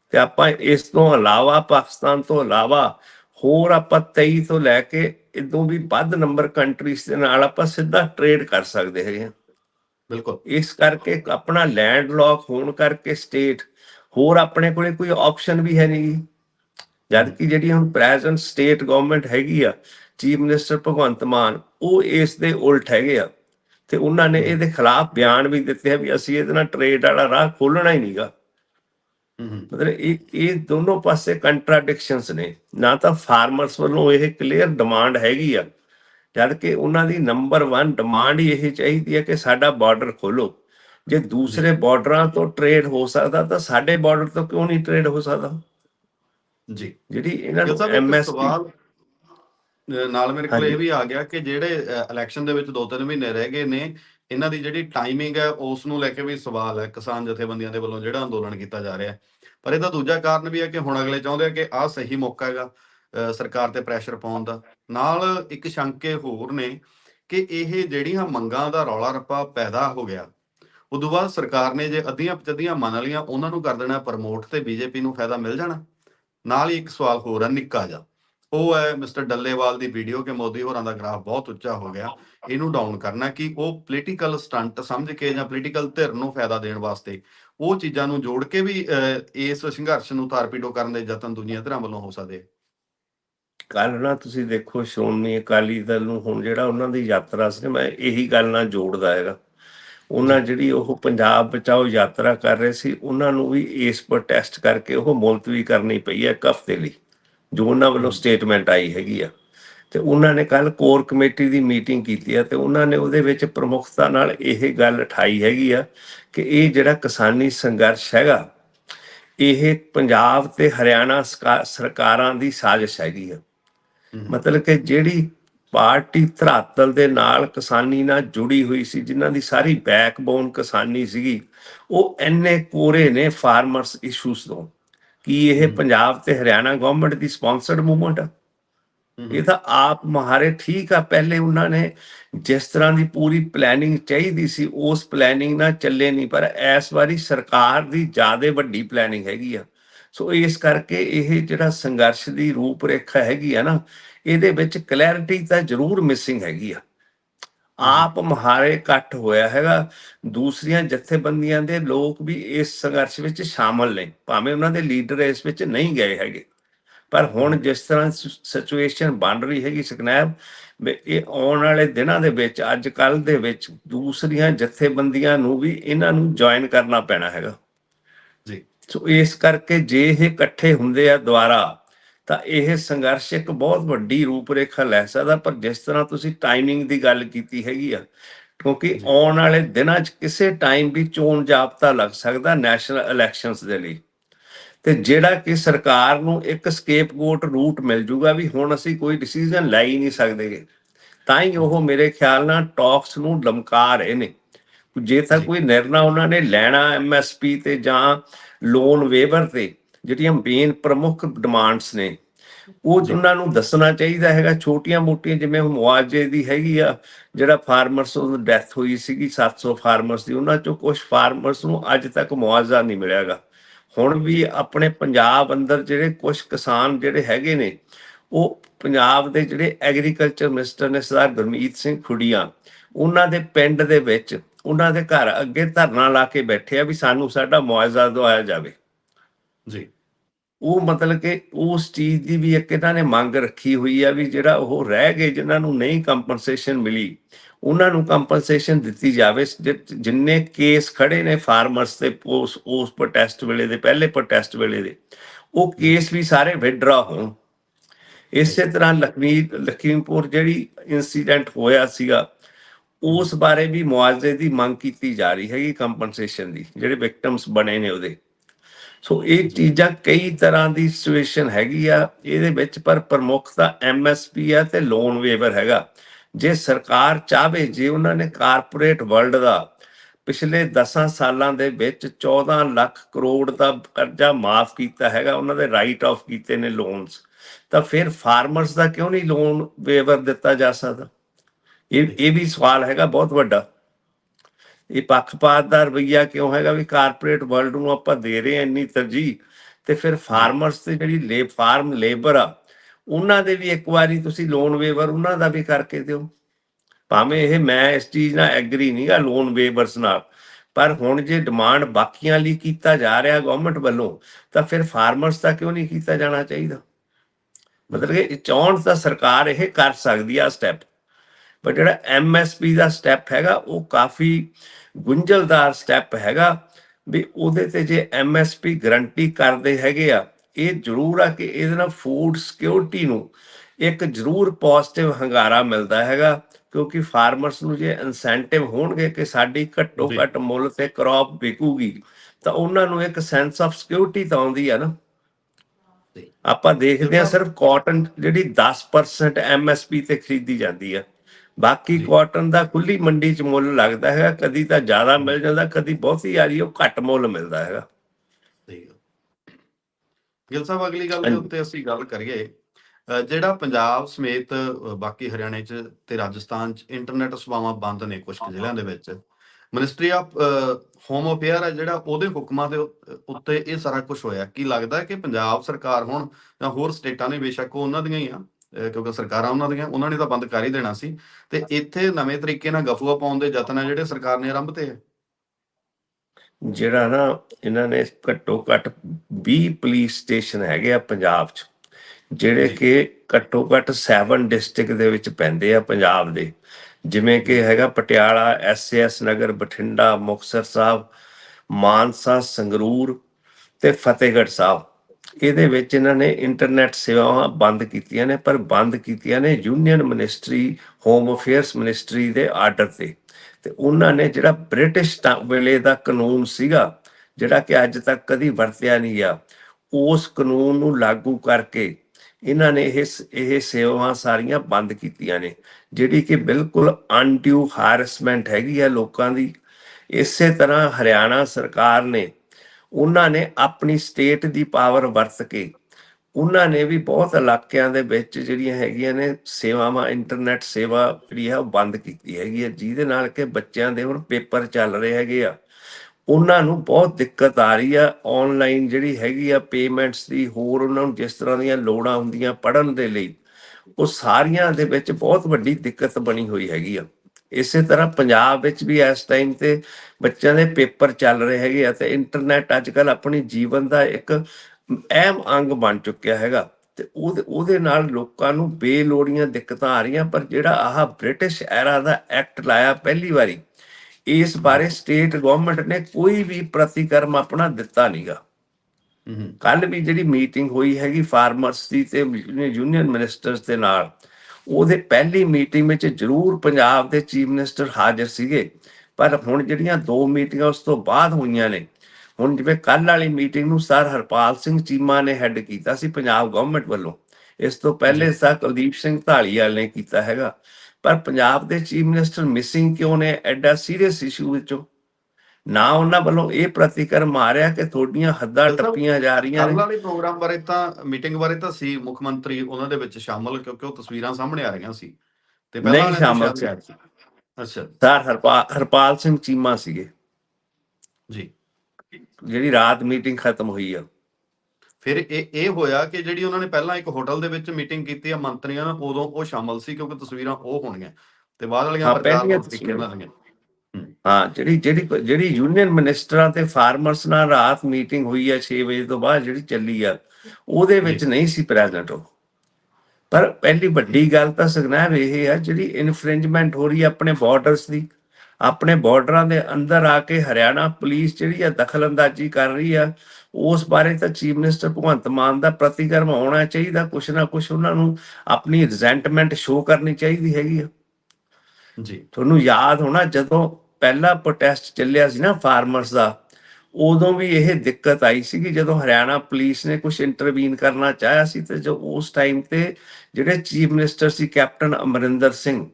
ਤੇ ਆਪਾਂ ਇਸ ਤੋਂ ਇਲਾਵਾ ਪਾਕਿਸਤਾਨ ਤੋਂ ਇਲਾਵਾ ਹੋਰ ਆਪਾਂ 23 ਤੋਂ ਲੈ ਕੇ ਇਦੋਂ ਵੀ ਵੱਧ ਨੰਬਰ ਕੰਟਰੀਜ਼ ਦੇ ਨਾਲ ਆਪਾਂ ਸਿੱਧਾ ਟ੍ਰੇਡ ਕਰ ਸਕਦੇ ਹੈਗੇ ਆ। ਬਿਲਕੁਲ। ਇਸ ਕਰਕੇ ਆਪਣਾ ਲੈਂਡ ਲੌਕ ਹੋਣ ਕਰਕੇ ਸਟੇਟ ਹੋਰ ਆਪਣੇ ਕੋਲੇ ਕੋਈ ਆਪਸ਼ਨ ਵੀ ਹੈ ਨਹੀਂ। ਜਦ ਕਿ ਜਿਹੜੀ ਹੁਣ ਪ੍ਰੈਜ਼ੈਂਟ ਸਟੇਟ ਗਵਰਨਮੈਂਟ ਹੈਗੀ ਆ ਚੀਫ ਮਿਨਿਸਟਰ ਭਗਵੰਤ ਮਾਨ ਉਹ ਇਸ ਦੇ ਉਲਟ ਹੈਗੇ ਆ। ਤੇ ਉਹਨਾਂ ਨੇ ਇਹਦੇ ਖਿਲਾਫ ਬਿਆਨ ਵੀ ਦਿੱਤੇ ਆ ਵੀ ਅਸੀਂ ਇਹਦੇ ਨਾਲ ਟ੍ਰੇਡ ਵਾਲਾ ਰਾਹ ਖੋਲਣਾ ਹੀ ਨਹੀਂਗਾ ਮਤਲਬ ਇਹ ਇਹ ਦੋਨੋਂ ਪਾਸੇ ਕੰਟਰਾਡਿਕਸ਼ਨਸ ਨੇ। ਨਾ ਤਾਂ ਫਾਰਮਰਸ ਵੱਲੋਂ ਇਹ ਕਲੀਅਰ ਡਿਮਾਂਡ ਹੈਗੀ ਆ। ਜਦ ਕਿ ਉਹਨਾਂ ਦੀ ਨੰਬਰ 1 ਡਿਮਾਂਡ ਹੀ ਇਹ ਚਾਹੀਦੀ ਹੈ ਕਿ ਸਾਡਾ ਬਾਰਡਰ ਖੋਲੋ ਜੇ ਦੂਸਰੇ ਬਾਰਡਰਾਂ ਤੋਂ ਟ੍ਰੇਡ ਹੋ ਸਕਦਾ ਤਾਂ ਸਾਡੇ ਬਾਰਡਰ ਤੋਂ ਕਿਉਂ ਨਹੀਂ ਟ੍ਰੇਡ ਹੋ ਸਕਦਾ? ਜੀ। ਜਿਹੜੀ ਇਹਨਾਂ ਨੂੰ ਐਮਐਸਪੀ ਨਾਲ ਮੇਰੇ ਕੋਲ। ਇਹ ਵੀ ਆ ਗਿਆ ਕਿ ਜਿਹੜੇ ਇਲੈਕਸ਼ਨ ਦੇ ਵਿੱਚ 2-3 ਮਹੀਨੇ ਰਹਿ ਗਏ ਨੇ ਇਹਨਾਂ ਦੀ ਜਿਹੜੀ ਟਾਈਮਿੰਗ ਹੈ ਉਸ ਨੂੰ ਲੈ ਕੇ ਵੀ ਸਵਾਲ ਹੈ ਕਿਸਾਨ ਜਥੇਬੰਦੀਆਂ ਦੇ ਵੱਲੋਂ ਜਿਹੜਾ ਅੰਦੋਲਨ ਕੀਤਾ ਜਾ ਰਿਹਾ ਪਰ ਇਹਦਾ ਦੂਜਾ ਕਾਰਨ ਵੀ ਹੈ ਕਿ ਹੁਣ ਅਗਲੇ ਚਾਹੁੰਦੇ ਆ ਕਿ ਆਹ ਸਹੀ ਮੌਕਾ ਹੈਗਾ ਸਰਕਾਰ ਤੇ ਪ੍ਰੈਸ਼ਰ ਪਾਉਣ ਦਾ। ਨਾਲ ਇੱਕ ਸ਼ੰਕੇ ਹੋਰ ਨੇ ਕਿ ਇਹ ਜਿਹੜੀਆਂ ਮੰਗਾਂ ਦਾ ਰੌਲਾ ਰੱਪਾ ਪੈਦਾ ਹੋ ਗਿਆ ਉਦੋਂ ਬਾਅਦ ਸਰਕਾਰ ਨੇ ਜੇ ਅੱਧੀਆਂ ਪਚੱਧੀਆਂ ਮੰਨ ਲਈਆਂ ਉਹਨਾਂ ਨੂੰ ਕਰ ਦੇਣਾ ਪ੍ਰਮੋਟ ਤੇ ਬੀਜੇਪੀ ਨੂੰ ਫਾਇਦਾ ਮਿਲ ਜਾਣਾ। ਨਾਲ ਹੀ ਇੱਕ ਸਵਾਲ ਹੋਰ ਹੈ ਨਿੱਕਾ ਜਿਹਾ। ਉਹ ਹੈ ਮਿਸਟਰ ਡੱਲੇਵਾਲ ਦੀ ਵੀਡੀਓ ਕਿ ਮੋਦੀ ਹੋਰਾਂ ਦਾ ਗ੍ਰਾਫ ਬਹੁਤ ਉੱਚਾ ਹੋ ਗਿਆ। ਇਹਨੂੰ ਡਾਊਨ ਕਰਨਾ ਕਿ ਉਹ ਪੋਲੀਟੀਕਲ ਸਟੰਟ ਸਮਝ ਕੇ ਜਾਂ ਪੋਲੀਟੀਕਲ ਧਿਰ ਨੂੰ ਫਾਇਦਾ ਦੇਣ ਵਾਸਤੇ ਉਹ ਚੀਜ਼ਾਂ ਨੂੰ ਜੋੜ ਕੇ ਵੀ ਇਸ ਸੰਘਰਸ਼ ਨੂੰ ਤਾਰਪੀਡੋ ਕਰਨ ਦੇ ਯਤਨ ਦੁਨੀਆ ਧਿਰਾਂ ਵੱਲੋਂ ਹੋ ਸਕਦੇ ਕੱਲ ਨਾ ਤੁਸੀਂ ਦੇਖੋ ਸ਼੍ਰੋਮਣੀ ਅਕਾਲੀ ਦਲ ਨੂੰ ਹੁਣ ਜਿਹੜਾ ਉਹਨਾਂ ਦੀ ਯਾਤਰਾ ਸੀ ਮੈਂ ਇਹੀ ਗੱਲ ਨਾਲ ਜੋੜਦਾ ਹੈਗਾ। ਉਹਨਾਂ ਜਿਹੜੀ ਉਹ ਪੰਜਾਬ ਬਚਾਓ ਯਾਤਰਾ ਕਰ ਰਹੇ ਸੀ, ਉਹਨਾਂ ਨੂੰ ਵੀ ਇਸ ਪ੍ਰੋਟੈਸਟ ਕਰਕੇ ਉਹ ਮੁਲਤਵੀ ਕਰਨੀ ਪਈ ਹੈ ਇੱਕ ਹਫ਼ਤੇ ਲਈ। ਜੋ ਉਹਨਾਂ ਵੱਲੋਂ ਸਟੇਟਮੈਂਟ ਆਈ ਹੈਗੀ ਆ। ਤੇ ਉਹਨਾਂ ਨੇ ਕੱਲ ਕੋਰ ਕਮੇਟੀ ਦੀ ਮੀਟਿੰਗ ਕੀਤੀ ਆ ਤੇ ਉਹਨਾਂ ਨੇ ਉਹਦੇ ਵਿੱਚ ਪ੍ਰਮੁਖਤਾ ਨਾਲ ਇਹ ਗੱਲ ਉਠਾਈ ਹੈਗੀ ਆ ਕਿ ਇਹ ਜਿਹੜਾ ਕਿਸਾਨੀ ਸੰਘਰਸ਼ ਹੈਗਾ ਇਹ ਪੰਜਾਬ ਤੇ ਹਰਿਆਣਾ ਸਰਕਾਰਾਂ ਦੀ ਸਾਜ਼ਿਸ਼ ਹੈਗੀ ਆ। ਮਤਲਬ ਕਿ ਜਿਹੜੀ ਪਾਰਟੀ ਧਰਾਤਲ ਦੇ ਨਾਲ ਕਿਸਾਨੀ ਨਾਲ ਜੁੜੀ ਹੋਈ ਸੀ ਜਿਨ੍ਹਾਂ ਦੀ ਸਾਰੀ ਬੈਕਬੋਨ ਕਿਸਾਨੀ ਸੀਗੀ ਉਹ ਐਨੇ ਕੋਰੇ ਨੇ ਫਾਰਮਰਸ ਇਸ਼ੂਸ ਤੋਂ। ਕੀ ਇਹ ਪੰਜਾਬ ਤੇ ਹਰਿਆਣਾ ਗਵਰਨਮੈਂਟ ਦੀ ਸਪਾਂਸਰਡ ਮੂਵਮੈਂਟ ਆ। ਇਹ ਤਾਂ ਆਪ ਮਹਾਰੇ ਠੀਕ ਆ। ਪਹਿਲੇ ਉਹਨਾਂ ਨੇ ਜਿਸ ਤਰ੍ਹਾਂ ਦੀ ਪੂਰੀ ਪਲੈਨਿੰਗ ਚਾਹੀਦੀ ਸੀ ਉਸ ਪਲੈਨਿੰਗ ਨਾਲ ਚੱਲੇ ਨਹੀਂ। ਪਰ ਇਸ ਵਾਰੀ ਸਰਕਾਰ ਦੀ ਜ਼ਿਆਦਾ ਵੱਡੀ ਪਲੈਨਿੰਗ ਹੈਗੀ ਆ। ਸੋ ਇਸ ਕਰਕੇ ਇਹ ਜਿਹੜਾ ਸੰਘਰਸ਼ ਦੀ ਰੂਪਰੇਖਾ ਹੈਗੀ ਆ ਨਾ ਇਹਦੇ ਵਿੱਚ ਕਲੈਰਿਟੀ ਤਾਂ ਜ਼ਰੂਰ ਮਿਸਿੰਗ ਹੈਗੀ ਆ। ਆਪ ਮਹਾਰੇ ਇਕੱਠ ਹੋਇਆ ਹੈਗਾ। ਦੂਸਰੀਆਂ ਜਥੇਬੰਦੀਆਂ ਦੇ ਲੋਕ ਵੀ ਇਸ ਸੰਘਰਸ਼ ਵਿੱਚ ਸ਼ਾਮਲ ਨੇ। ਭਾਵੇਂ ਉਹਨਾਂ ਦੇ ਲੀਡਰ ਇਸ ਵਿੱਚ ਨਹੀਂ ਗਏ ਹੈਗੇ। ਪਰ ਹੁਣ ਜਿਸ ਤਰ੍ਹਾਂ ਸਿਚੁਏਸ਼ਨ ਬਣ ਰਹੀ ਹੈਗੀ ਸਕਨੈਬ ਇਹ ਆਉਣ ਵਾਲੇ ਦਿਨਾਂ ਦੇ ਵਿੱਚ ਅੱਜ ਕੱਲ ਦੇ ਵਿੱਚ ਦੂਸਰੀਆਂ ਜਥੇਬੰਦੀਆਂ ਨੂੰ ਵੀ ਇਹਨਾਂ ਨੂੰ ਜੁਆਇਨ ਕਰਨਾ ਪੈਣਾ ਹੈਗਾ। ਜੀ। ਸੋ ਇਸ ਕਰਕੇ ਜੇ ਇਹ ਇਕੱਠੇ ਹੁੰਦੇ ਆ ਦੁਆਰਾ ਤਾਂ ਇਹ ਸੰਘਰਸ਼ ਇੱਕ ਬਹੁਤ ਵੱਡੀ ਰੂਪਰੇਖਾ ਲੈ ਸਕਦਾ ਪਰ ਜਿਸ ਤਰ੍ਹਾਂ ਤੁਸੀਂ ਟਾਈਮਿੰਗ ਦੀ ਗੱਲ ਕੀਤੀ ਹੈਗੀ ਆ ਕਿਉਂਕਿ ਆਉਣ ਵਾਲੇ ਦਿਨਾਂ 'ਚ ਕਿਸੇ ਟਾਈਮ ਵੀ ਚੋਣ ਜਾਬਤਾ ਲੱਗ ਸਕਦਾ ਨੈਸ਼ਨਲ ਇਲੈਕਸ਼ਨਸ ਦੇ ਲਈ। ਤੇ ਜਿਹੜਾ ਕਿ ਸਰਕਾਰ ਨੂੰ ਇੱਕ ਸਕੇਪਗੋਟ ਰੂਟ ਮਿਲ ਜੂਗਾ ਵੀ ਹੁਣ ਅਸੀਂ ਕੋਈ ਡਿਸੀਜਨ ਲੈ ਹੀ ਨਹੀਂ ਸਕਦੇਗੇ ਤਾਂ ਹੀ ਉਹ ਮੇਰੇ ਖਿਆਲ ਨਾਲ ਟਾਕਸ ਨੂੰ ਲਮਕਾ ਰਹੇ ਨੇ। ਜੇ ਤਾਂ ਕੋਈ ਨਿਰਣਾ ਉਹਨਾਂ ਨੇ ਲੈਣਾ ਐਮਐਸਪੀ ਤੇ ਜਾਂ ਲੋਨ ਵੇਵਰ ਤੇ ਜਿਹੜੀਆਂ ਮੇਨ ਪ੍ਰਮੁੱਖ ਡਿਮਾਂਡਸ ਨੇ ਉਹ ਉਹਨਾਂ ਨੂੰ ਦੱਸਣਾ ਚਾਹੀਦਾ ਹੈਗਾ ਛੋਟੀਆਂ ਮੋਟੀਆਂ ਜਿਵੇਂ ਮੁਆਵਜ਼ੇ ਦੀ ਹੈਗੀ ਆ ਜਿਹੜਾ ਫਾਰਮਰਸ ਉਹ ਡੈਥ ਹੋਈ ਸੀਗੀ 700 ਫਾਰਮਰਸ ਦੀ ਉਹਨਾਂ ਚੋਂ ਕੁਝ ਫਾਰਮਰਸ ਨੂੰ ਅੱਜ ਤੱਕ ਮੁਆਵਜ਼ਾ ਨਹੀਂ ਮਿਲਿਆਗਾ। ਹੁਣ ਵੀ ਆਪਣੇ ਪੰਜਾਬ ਅੰਦਰ ਜਿਹੜੇ ਕੁਝ ਕਿਸਾਨ ਜਿਹੜੇ ਹੈਗੇ ਨੇ ਉਹ ਪੰਜਾਬ ਦੇ ਜਿਹੜੇ ਐਗਰੀਕਲਚਰ ਮਿਨਿਸਟਰ ਨੇ ਸਰਦਾਰ ਗੁਰਮੀਤ ਸਿੰਘ ਖੁੱਡੀਆਂ ਉਹਨਾਂ ਦੇ ਪਿੰਡ ਦੇ ਵਿੱਚ ਉਹਨਾਂ ਦੇ ਘਰ ਅੱਗੇ ਧਰਨਾ ਲਾ ਕੇ ਬੈਠੇ ਆ ਵੀ ਸਾਨੂੰ ਸਾਡਾ ਮੁਆਵਜ਼ਾ ਦਵਾਇਆ ਜਾਵੇ। ਜੀ। ਉਹ ਮਤਲਬ ਕਿ ਉਸ ਚੀਜ਼ ਦੀ ਵੀ ਇੱਕ ਇਹਨਾਂ ਨੇ ਮੰਗ ਰੱਖੀ ਹੋਈ ਆ ਵੀ ਜਿਹੜਾ ਉਹ ਰਹਿ ਗਏ ਜਿਨ੍ਹਾਂ ਨੂੰ ਨਹੀਂ ਕੰਪਨਸੇਸ਼ਨ ਮਿਲੀ ਉਹਨਾਂ ਨੂੰ ਕੰਪਨਸੇਸ਼ਨ ਦਿੱਤੀ ਜਾਵੇ। ਜਿੰਨੇ ਕੇਸ ਖੜੇ ਨੇ ਫਾਰਮਰਸ ਤੇ ਉਸ ਉਸ ਪ੍ਰੋਟੈਸਟ ਵੇਲੇ ਦੇ ਪਹਿਲੇ ਪ੍ਰੋਟੈਸਟ ਵੇਲੇ ਦੇ ਉਹ ਕੇਸ ਵੀ ਸਾਰੇ ਵਿਡਰਾ ਹੋਣ। ਇਸੇ ਤਰ੍ਹਾਂ ਲਖਮੀ ਲਖੀਮਪੁਰ ਜਿਹੜੀ ਇਨਸੀਡੈਂਟ ਹੋਇਆ ਸੀਗਾ ਉਸ ਬਾਰੇ ਵੀ ਮੁਆਵਜ਼ੇ ਦੀ ਮੰਗ ਕੀਤੀ ਜਾ ਰਹੀ ਹੈਗੀ ਕੰਪਨਸੇਸ਼ਨ ਦੀ ਜਿਹੜੇ ਵਿਕਟਮਸ ਬਣੇ ਨੇ ਉਹਦੇ। ਸੋ ਇਹ ਚੀਜ਼ਾਂ ਕਈ ਤਰ੍ਹਾਂ ਦੀ ਸਿਚੁਏਸ਼ਨ ਹੈਗੀ ਆ, ਇਹਦੇ ਵਿੱਚ ਪਰ ਪ੍ਰਮੁੱਖ ਤਾਂ ਐਮਐਸਪੀ ਆ ਤੇ ਲੋਨ ਵੇਵਰ ਹੈਗਾ। ਜੇ ਸਰਕਾਰ ਚਾਹਵੇ, ਜੇ ਉਹਨਾਂ ਨੇ ਕਾਰਪੋਰੇਟ ਵਰਲਡ ਦਾ ਪਿਛਲੇ 10 ਸਾਲਾਂ ਦੇ ਵਿੱਚ 14 ਲੱਖ ਕਰੋੜ ਦਾ ਕਰਜ਼ਾ ਮਾਫ ਕੀਤਾ ਹੈਗਾ, ਉਹਨਾਂ ਦੇ ਰਾਈਟ ਆਫ ਕੀਤੇ ਨੇ ਲੋਨਸ ਤਾਂ ਫਿਰ ਫਾਰਮਰਸ ਦਾ ਕਿਉਂ ਨਹੀਂ ਲੋਨ ਵੇਵਰ ਦਿੱਤਾ ਜਾ ਸਕਦਾ? ਇਹ ਇਹ ਵੀ ਸਵਾਲ ਹੈਗਾ ਬਹੁਤ ਵੱਡਾ। ਇਹ ਪੱਖਪਾਤ ਦਾ ਰਵਈਆ ਕਿਉਂ ਹੈਗਾ ਵੀ ਕਾਰਪੋਰੇਟ ਵਰਲਡ ਨੂੰ ਆਪਾਂ ਦੇ ਰਹੇ ਹਾਂ ਇੰਨੀ ਤਰਜੀਹ ਤੇ ਫਿਰ ਫਾਰਮਰਸ ਤੇ ਜਿਹੜੀ ਲੇ ਫਾਰਮ ਲੇਬਰ ਆ, ਉਹਨਾਂ ਦੇ ਵੀ ਇੱਕ ਵਾਰੀ ਤੁਸੀਂ ਲੋਨ ਵੇਵਰ ਉਹਨਾਂ ਦਾ ਵੀ ਕਰਕੇ ਦਿਓ। ਭਾਵੇਂ ਇਹ ਮੈਂ ਇਸ ਚੀਜ਼ ਨਾਲ ਐਗਰੀ ਨਹੀਂਗਾ ਲੋਨ ਵੇਵਰਸ ਨਾਲ, ਪਰ ਹੁਣ ਜੇ ਡਿਮਾਂਡ ਬਾਕੀਆਂ ਲਈ ਕੀਤਾ ਜਾ ਰਿਹਾ ਗਵਰਨਮੈਂਟ ਵੱਲੋਂ, ਤਾਂ ਫਿਰ ਫਾਰਮਰਸ ਦਾ ਕਿਉਂ ਨਹੀਂ ਕੀਤਾ ਜਾਣਾ ਚਾਹੀਦਾ? ਮਤਲਬ ਕਿ ਚਾਹਣ ਤਾਂ ਸਰਕਾਰ ਇਹ ਕਰ ਸਕਦੀ ਆ ਸਟੈਪ ਪਰ ਜਿਹੜਾ ਐਮਐਸਪੀ ਦਾ ਸਟੈਪ ਹੈਗਾ, ਉਹ ਕਾਫੀ ਗੁੰਝਲਦਾਰ ਸਟੈਪ ਹੈਗਾ ਵੀ ਉਹਦੇ ਤੇ ਜੇ ਐਮਐਸਪੀ ਗਰੰਟੀ ਕਰਦੇ ਹੈਗੇ ਆ ਇਹ ਜ਼ਰੂਰ ਆ ਕਿ ਇਹਦੇ ਨਾਲ ਫੂਡ ਸਿਕਿਉਰਿਟੀ ਨੂੰ ਇੱਕ ਜ਼ਰੂਰ ਪੋਜ਼ਿਟਿਵ ਹੰਗਾਰਾ ਮਿਲਦਾ ਹੈਗਾ ਕਿਉਂਕਿ ਫਾਰਮਰਸ ਨੂੰ ਜੇ ਇਨਸੈਂਟਿਵ ਹੋਣਗੇ ਕਿ ਸਾਡੀ ਘੱਟੋ। ਘੱਟ ਮੁੱਲ ਤੇ ਕ੍ਰੌਪ ਵਿਕੂਗੀ ਤਾਂ ਉਹਨਾਂ ਨੂੰ ਇੱਕ ਸੈਂਸ ਆਫ ਸਿਕਿਉਰਿਟੀ ਤਾਂ ਆਉਂਦੀ ਆ ਨਾ। ਆਪਾਂ ਦੇਖਦੇ ਹਾਂ ਸਿਰਫ ਕਾਟਨ ਜਿਹੜੀ 10% ਐਮਐਸਪੀ ਤੇ ਖਰੀਦੀ ਜਾਂਦੀ ਆ ਬਾਕੀ। ਕਾਟਨ ਦਾ ਖੁੱਲੀ ਮੰਡੀ 'ਚ ਮੁੱਲ ਲੱਗਦਾ ਹੈਗਾ ਕਦੀ ਤਾਂ ਜ਼ਿਆਦਾ ਮਿਲ ਜਾਂਦਾ ਕਦੀ ਬਹੁਤੀ ਆ ਰਹੀ ਉਹ ਘੱਟ ਮੁੱਲ ਮਿਲਦਾ ਹੈਗਾ। ਗੱਲ। ਸਾਹਿਬ ਅਗਲੀ ਗੱਲ ਦੇ। ਉੱਤੇ ਅਸੀਂ ਗੱਲ ਕਰੀਏ ਜਿਹੜਾ ਪੰਜਾਬ ਸਮੇਤ ਬਾਕੀ ਹਰਿਆਣੇ ਚ ਤੇ ਰਾਜਸਥਾਨ ਚ ਇੰਟਰਨੈਟ ਸੇਵਾਵਾਂ ਬੰਦ ਨੇ ਕੁਝ ਜ਼ਿਲ੍ਹਿਆਂ ਦੇ ਵਿੱਚ ਮਿਨਿਸਟਰੀ ਆਫ ਹੋਮ ਅਫੇਅਰ ਹੈ ਜਿਹੜਾ ਉਹਦੇ ਹੁਕਮਾਂ ਦੇ ਉੱਤੇ ਇਹ ਸਾਰਾ ਕੁਝ ਹੋਇਆ। ਕੀ ਲੱਗਦਾ ਹੈ ਕਿ ਪੰਜਾਬ ਸਰਕਾਰ ਹੁਣ ਜਾਂ ਹੋਰ ਸਟੇਟਾਂ ਨੇ ਬੇਸ਼ੱਕ ਉਹ ਉਹਨਾਂ ਦੀਆਂ ਹੀ ਆ? ਕਿਉਂਕਿ ਸਰਕਾਰਾਂ ਉਹਨਾਂ ਦੀਆਂ ਉਹਨਾਂ ਨੇ ਤਾਂ ਬੰਦ ਕਰ ਹੀ ਦੇਣਾ ਸੀ। ਤੇ ਇੱਥੇ ਨਵੇਂ ਤਰੀਕੇ ਨਾਲ ਗਫੂਆ ਪਾਉਣ ਦੇ ਯਤਨ ਹੈ ਜਿਹੜੇ ਸਰਕਾਰ ਨੇ ਆਰੰਭ ਤੇ ਹੈ ਜਿਹੜਾ ਨਾ ਇਹਨਾਂ ਨੇ ਘੱਟੋ ਘੱਟ 20 ਪੁਲਿਸ ਸਟੇਸ਼ਨ ਹੈਗੇ ਆ ਪੰਜਾਬ 'ਚ ਜਿਹੜੇ। ਕਿ ਘੱਟੋ ਘੱਟ 7 ਡਿਸਟ੍ਰਿਕਟ ਦੇ ਵਿੱਚ ਪੈਂਦੇ ਆ ਪੰਜਾਬ ਦੇ। ਜਿਵੇਂ ਕਿ ਹੈਗਾ ਪਟਿਆਲਾ ਐਸਐਸ ਨਗਰ ਬਠਿੰਡਾ ਮੁਕਤਸਰ ਸਾਹਿਬ ਮਾਨਸਾ ਸੰਗਰੂਰ ਤੇ ਫਤਿਹਗੜ੍ਹ ਸਾਹਿਬ। ਇਹਦੇ ਵਿੱਚ ਇਹਨਾਂ ਨੇ ਇੰਟਰਨੈਟ ਸੇਵਾਵਾਂ ਬੰਦ ਕੀਤੀਆਂ ਨੇ, ਪਰ ਬੰਦ ਕੀਤੀਆਂ ਨੇ union ministry home affairs ministry ਦੇ ਆਰਡਰ ਤੇ। ਤੇ ਉਹਨਾਂ ਨੇ ਜਿਹੜਾ ਬ੍ਰਿਟਿਸ਼ ਟਾ- ਵੇਲੇ ਦਾ ਕਾਨੂੰਨ ਸੀਗਾ, ਜਿਹੜਾ ਕਿ ਅੱਜ ਤੱਕ ਕਦੀ ਵਰਤਿਆ ਨਹੀਂ ਗਿਆ, ਉਸ ਕਾਨੂੰਨ ਨੂੰ ਲਾਗੂ ਕਰਕੇ ਇਹਨਾਂ ਨੇ ਇਹ ਸ- ਇਹ ਸੇਵਾਵਾਂ ਸਾਰੀਆਂ ਬੰਦ ਕੀਤੀਆਂ ਨੇ, ਜਿਹੜੀ ਕਿ ਬਿਲਕੁਲ ਅਨਡਿਊ ਹਾਰਸਮੈਂਟ ਹੈਗੀ ਆ ਲੋਕਾਂ ਦੀ। ਇਸੇ ਤਰ੍ਹਾਂ ਹਰਿਆਣਾ ਸਰਕਾਰ ਨੇ ਉਹਨਾਂ ਨੇ ਆਪਣੀ ਸਟੇਟ ਦੀ ਪਾਵਰ ਵਰਤ ਕੇ, ਉਹਨਾਂ ਨੇ ਵੀ ਬਹੁਤ ਇਲਾਕਿਆਂ ਦੇ ਵਿੱਚ ਜਿਹੜੀਆਂ ਹੈਗੀਆਂ ਨੇ ਸੇਵਾਵਾਂ ਇੰਟਰਨੈਟ ਸੇਵਾ ਜਿਹੜੀ ਆ ਉਹ ਬੰਦ ਕੀਤੀ ਹੈਗੀ ਹੈ ਜਿਹਦੇ ਨਾਲ ਕਿ ਬੱਚਿਆਂ ਦੇ ਹੁਣ ਪੇਪਰ ਚੱਲ ਰਹੇ ਹੈਗੇ ਆ। ਉਹਨਾਂ ਨੂੰ ਬਹੁਤ ਦਿੱਕਤ ਆ ਰਹੀ ਆ ਆਨਲਾਈਨ ਜਿਹੜੀ ਹੈਗੀ ਆ ਪੇਮੈਂਟਸ ਦੀ, ਹੋਰ ਉਹਨਾਂ ਨੂੰ ਜਿਸ ਤਰ੍ਹਾਂ ਦੀਆਂ ਲੋੜਾਂ ਹੁੰਦੀਆਂ ਪੜਨ ਦੇ ਲਈ, ਉਹ ਸਾਰੀਆਂ ਦੇ ਵਿੱਚ ਬਹੁਤ ਵੱਡੀ ਦਿੱਕਤ ਬਣੀ ਹੋਈ ਹੈਗੀ ਆ। ਇਸੇ ਤਰ੍ਹਾਂ ਪੰਜਾਬ ਵਿੱਚ ਵੀ ਇਸ ਟਾਈਮ ਤੇ ਬੱਚਿਆਂ ਦੇ ਪੇਪਰ ਚੱਲ ਰਹੇ ਹੈਗੇ ਆ ਤੇ ਇੰਟਰਨੈਟ ਅੱਜ ਕੱਲ ਆਪਣੀ ਜੀਵਨ ਦਾ ਇੱਕ ਅਹਿਮ ਅੰਗ ਬਣ ਚੁੱਕਿਆ ਹੈਗਾ। ਤੇ ਉਹਦੇ ਉਹਦੇ ਨਾਲ ਲੋਕਾਂ ਨੂੰ ਬੇਲੋੜੀਆਂ ਦਿੱਕਤਾਂ ਆ ਰਹੀਆਂ ਪਰ ਜਿਹੜਾ ਆਹ ਬ੍ਰਿਟਿਸ਼ ਐਰਾ ਦਾ ਐਕਟ ਲਾਇਆ ਪਹਿਲੀ ਵਾਰੀ ਇਸ ਬਾਰੇ ਸਟੇਟ ਗਵਰਨਮੈਂਟ ਨੇ ਕੋਈ ਵੀ ਪ੍ਰਤੀਕਰਮ ਆਪਣਾ ਦਿੱਤਾ ਨਹੀਂਗਾ ਕੱਲ ਵੀ ਜਿਹੜੀ ਮੀਟਿੰਗ ਹੋਈ ਹੈਗੀ ਫਾਰਮਰਸ ਦੀ ਤੇ ਯੂਨੀਅਨ ਮਿਨਿਸਟਰਸ ਦੇ ਨਾਲ ਉਹਦੇ ਪਹਿਲੀ ਮੀਟਿੰਗ ਵਿੱਚ ਜ਼ਰੂਰ ਪੰਜਾਬ ਦੇ ਚੀਫ ਮਿਨਿਸਟਰ ਹਾਜ਼ਰ ਸੀਗੇ। ਪਰ ਹੁਣ ਜਿਹੜੀਆਂ ਦੋ ਮੀਟਿੰਗਾਂ ਉਸ ਤੋਂ ਬਾਅਦ ਹੋਈਆਂ ਨੇ ਹੁਣ ਜਿਵੇਂ ਕੱਲ ਵਾਲੀ ਮੀਟਿੰਗ ਨੂੰ ਸਰ ਹਰਪਾਲ ਸਿੰਘ ਚੀਮਾ ਨੇ ਹੈੱਡ ਕੀਤਾ ਸੀ ਪੰਜਾਬ ਗਵਰਨਮੈਂਟ ਵੱਲੋਂ ਇਸ ਤੋਂ ਪਹਿਲੇ ਸਰ ਕੁਲਦੀਪ ਸਿੰਘ ਢਾਲੀਵਾਲ ਨੇ ਕੀਤਾ ਹੈਗਾ। ਪਰ ਪੰਜਾਬ ਦੇ ਚੀਫ ਮਿਨਿਸਟਰ ਮਿਸਿੰਗ ਕਿਉਂ ਨੇ ਐਡਾ ਸੀਰੀਅਸ ਇਸ਼ੂ ਵਿੱਚੋਂ? ਨਾ ਉਹਨਾਂ ਵੱਲੋਂ ਇਹ ਪ੍ਰਤੀਕਰਮ ਆ ਰਿਹਾ ਕਿ ਤੁਹਾਡੀਆਂ ਹੱਦਾਂ। ਟੱਪੀਆਂ ਜਾ ਰਹੀਆਂ ਕੱਲ ਨੇ ਵਾਲੇ ਪ੍ਰੋਗਰਾਮ ਬਾਰੇ ਤਾਂ ਮੀਟਿੰਗ ਬਾਰੇ ਤਾਂ ਸੀ ਮੁੱਖ ਮੰਤਰੀ ਉਹਨਾਂ ਦੇ ਵਿੱਚ ਸ਼ਾਮਲ ਕਿਉਂਕਿ ਉਹ ਤਸਵੀਰਾਂ ਸਾਹਮਣੇ ਆ ਰਹੀਆਂ ਸੀ। ਤੇ ਨਹੀਂ ਵਾਲੇ ਤਾਂ ਸ਼ਾਮਲ ਸੀ। ਅੱਛਾ ਸਰ ਹਰਪਾਲ ਹਰਪਾਲ ਸਿੰਘ ਚੀਮਾ ਸੀਗੇ। ਜੀ। ਜਿਹੜੀ ਰਾਤ ਮੀਟਿੰਗ ਖਤਮ ਹੋਈ ਆ। ਫਿਰ ਇਹ ਇਹ ਹੋਇਆ ਕਿ ਜਿਹੜੀ ਉਹਨਾਂ ਨੇ ਪਹਿਲਾਂ ਇੱਕ ਹੋਟਲ ਦੇ ਵਿੱਚ ਮੀਟਿੰਗ ਕੀਤੀ ਆ ਮੰਤਰੀਆਂ ਨਾਲ ਉਦੋਂ ਉਹ ਸ਼ਾਮਲ ਸੀ ਕਿਉਂਕਿ ਤਸਵੀਰਾਂ ਉਹ ਹੋਣਗੀਆਂ। ਤੇ ਬਾਅਦ ਵਾਲੀਆਂ ਪਹਿਲੀਆਂ ਹੋਈਆਂ। ਹਾਂ। ਜਿਹੜੀ ਜਿਹੜੀ ਜਿਹੜੀ ਯੂਨੀਅਨ ਮਿਨਿਸਟਰਾਂ ਤੇ ਫਾਰਮਰਸ ਨਾਲ ਰਾਤ ਮੀਟਿੰਗ ਹੋਈ ਆ 6 ਵਜੇ ਤੋਂ ਬਾਅਦ ਜਿਹੜੀ ਚੱਲੀ ਆ ਉਹਦੇ ਵਿੱਚ। ਨਹੀਂ ਸੀ ਪ੍ਰੈਜ਼ੈਂਟ ਉਹ। ਪਰ ਪਹਿਲੀ ਵੱਡੀ ਗੱਲ ਤਾਂ ਸਗਨਾਬ ਇਹ ਆ ਜਿਹੜੀ ਇਨਫ੍ਰਿੰਜਮੈਂਟ ਹੋ ਰਹੀ ਆ ਆਪਣੇ ਬਾਰਡਰਸ ਦੀ ਆਪਣੇ ਬਾਰਡਰਾਂ ਦੇ ਅੰਦਰ ਆ ਕੇ ਹਰਿਆਣਾ ਪੁਲਿਸ ਜਿਹੜੀ ਆ ਦਖਲਅੰਦਾਜ਼ੀ ਕਰ ਰਹੀ ਆ ਉਸ ਬਾਰੇ ਤਾਂ ਚੀਫ ਮਿਨਿਸਟਰ ਭਗਵੰਤ ਮਾਨ ਦਾ ਪ੍ਰਤੀਕਰਮ ਆਉਣਾ ਚਾਹੀਦਾ ਕੁਛ ਨਾ ਕੁਛ ਉਹਨਾਂ ਨੂੰ ਆਪਣੀ ਰਿਜ਼ੈਂਟਮੈਂਟ ਸ਼ੋ ਕਰਨੀ ਚਾਹੀਦੀ ਹੈਗੀ ਆ। ਜੀ। ਤੁਹਾਨੂੰ ਯਾਦ ਹੋਣਾ ਜਦੋਂ ਪਹਿਲਾ ਪ੍ਰੋਟੈਸਟ ਚੱਲਿਆ ਸੀ ਨਾ ਫਾਰਮਰਸ ਦਾ ਉਦੋਂ ਵੀ ਇਹ ਦਿੱਕਤ ਆਈ ਸੀ ਕਿ ਜਦੋਂ ਹਰਿਆਣਾ ਪੁਲਿਸ ਨੇ ਕੁਝ ਇੰਟਰਵੀਨ ਕਰਨਾ ਚਾਹਿਆ ਸੀ ਤੇ ਜੋ ਉਸ ਟਾਈਮ ਤੇ ਜਿਹੜੇ ਚੀਫ ਮਿਨਿਸਟਰ ਸੀ ਕੈਪਟਨ ਅਮਰਿੰਦਰ ਸਿੰਘ